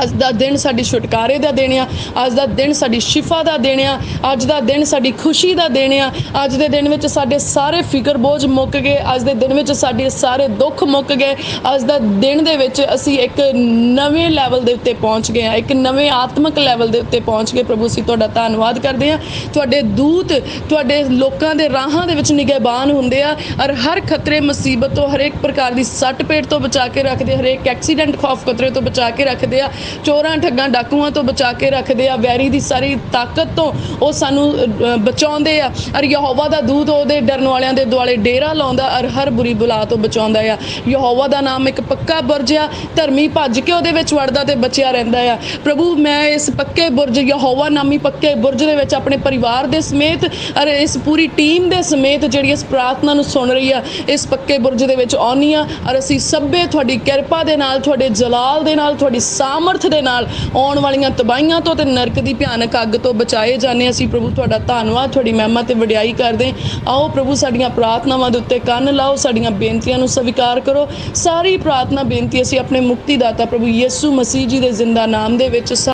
ਅੱਜ ਦਾ ਦਿਨ ਸਾਡੀ ਛੁਟਕਾਰੇ ਦਾ ਦਿਨ ਆ, ਅੱਜ ਦਾ ਦਿਨ ਸਾਡੀ ਸ਼ਿਫਾ ਦਾ ਦਿਨ ਆ, ਅੱਜ ਦਾ ਦਿਨ ਸਾਡੀ ਖੁਸ਼ੀ ਦਾ ਦਿਨ ਆ। ਅੱਜ ਦੇ ਦਿਨ ਵਿੱਚ ਸਾਡੇ ਸਾਰੇ ਫਿਕਰ ਬੋਝ ਮੁੱਕ ਗਏ, ਅੱਜ ਦੇ ਦਿਨ ਵਿੱਚ ਸਾਡੇ ਸਾਰੇ ਦੁੱਖ ਮੁੱਕ ਗਏ। ਅੱਜ ਦਾ ਦਿਨ ਦੇ ਵਿੱਚ ਅਸੀਂ ਇੱਕ ਨਵੇਂ ਲੈਵਲ ਦੇ ਉੱਤੇ ਪਹੁੰਚ ਗਏ ਆ, ਇੱਕ ਨਵੇਂ ਆਤਮਿਕ ਲੈਵਲ ਦੇ ਉੱਤੇ ਪਹੁੰਚ ਗਏ। ਪ੍ਰਭੂ, ਅਸੀਂ ਤੁਹਾਡਾ ਧੰਨਵਾਦ ਕਰਦੇ ਆ। ਤੁਹਾਡੇ ਦੂਤ, ਤੁਹਾਡੇ ਲੋਕਾਂ ਦੇ ਰਾਹਾਂ ਦੇ ਵਿੱਚ ਨਿਗਹਿਬਾਨ ਹੁੰਦੇ ਆ ਔਰ ਹਰ ਖਤਰੇ, ਮੁਸੀਬਤ ਤੋਂ ਹਰੇਕ ਪ੍ਰਕਾਰ ਦੀ ਸੱਟ ਪੇਟ ਤੋਂ ਬਚਾ ਕੇ ਰੱਖਦੇ ਹਰੇਕ ਐਕਸੀਡੈਂਟ ਖੌਫ ਖਤਰੇ ਤੋਂ ਬਚਾ ਕੇ ਰੱਖਦੇ ਆ। ਚੋਰਾਂ ਠੱਗਾਂ ਡਾਕੂਆਂ ਤੋਂ ਬਚਾ ਕੇ ਰੱਖਦੇ ਆ, ਵੈਰੀ ਦੀ ਸਾਰੀ ਤਾਕਤ ਤੋਂ ਉਹ ਸਾਨੂੰ ਬਚਾਉਂਦੇ ਆ। ਔਰ ਯਹੋਵਾ ਦਾ ਦੂਤ ਉਹਦੇ ਡਰਨ ਵਾਲਿਆਂ ਦੇ ਦੁਆਲੇ ਡੇਰਾ ਲਾਉਂਦਾ ਔਰ ਹਰ ਬੁਰੀ ਬੁਲਾ ਤੋਂ ਬਚਾਉਂਦਾ ਆ। ਯਹੋਵਾ ਦਾ ਨਾਮ ਇੱਕ ਪੱਕਾ ਬੁਰਜ ਆ, ਧਰਮੀ ਭੱਜ ਕੇ ਉਹਦੇ ਵਿੱਚ ਵੜਦਾ ਤੇ ਬਚਿਆ ਰਹਿੰਦਾ ਆ। ਪ੍ਰਭੂ, ਮੈਂ ਇਸ ਪੱਕੇ ਬੁਰਜ, ਯਹੋਵਾ ਨਾਮੀ ਪੱਕੇ ਬੁਰਜ ਦੇ ਵਿੱਚ ਆਪਣੇ ਪਰਿਵਾਰ ਦੇ ਸਮੇਤ ਔਰ ਇਸ ਪੂਰੀ ਟੀਮ ਦੇ ਸਮੇਤ ਜਿਹੜੀ ਇਸ ਪ੍ਰਾਰਥਨਾ ਨੂੰ ਸੁਣ ਰਹੀ ਆ, ਇਸ ਪੱਕੇ ਬੁਰਜ ਦੇ ਵਿੱਚ ਆਉਣੀ ਆ। ਔਰ ਅਸੀਂ ਸਭੇ ਤੁਹਾਡੀ ਕਿਰਪਾ ਦੇ ਨਾਲ, ਤੁਹਾਡੇ ਜਲਾਲ ਦੇ ਨਾਲ, ਤੁਹਾਡੀ ਸਾਮਰਥ ਦੇ ਨਾਲ ਆਉਣ ਵਾਲੀਆਂ ਤਬਾਹੀਆਂ ਤੋਂ ਤੇ ਨਰਕ ਦੀ ਭਿਆਨਕ ਅੱਗ ਤੋਂ ਬਚਾਏ ਜਾਂਦੇ ਅਸੀਂ ਪ੍ਰਭੂ, ਤੁਹਾਡਾ ਧੰਨਵਾਦ, ਤੁਹਾਡੀ ਮਹਿਮਾ ਤੇ ਵਡਿਆਈ ਕਰਦੇ ਆਓ ਪ੍ਰਭੂ, ਸਾਡੀਆਂ ਪ੍ਰਾਰਥਨਾਵਾਂ ਦੇ ਉੱਤੇ ਕੰਨ ਲਾਓ, ਸਾਡੀਆਂ ਬੇਨਤੀਆਂ ਨੂੰ ਸਵੀਕਾਰ ਕਰੋ। ਸਾਰੀ ਪ੍ਰਾਰਥਨਾ, ਬੇਨਤੀ ਅਸੀਂ ਆਪਣੇ ਮੁਕਤੀਦਾਤਾ ਪ੍ਰਭੂ ਯਿਸੂ ਮਸੀਹ ਜੀ ਦੇ ਜ਼ਿੰਦਾ ਨਾਮ ਦੇ ਵਿੱਚ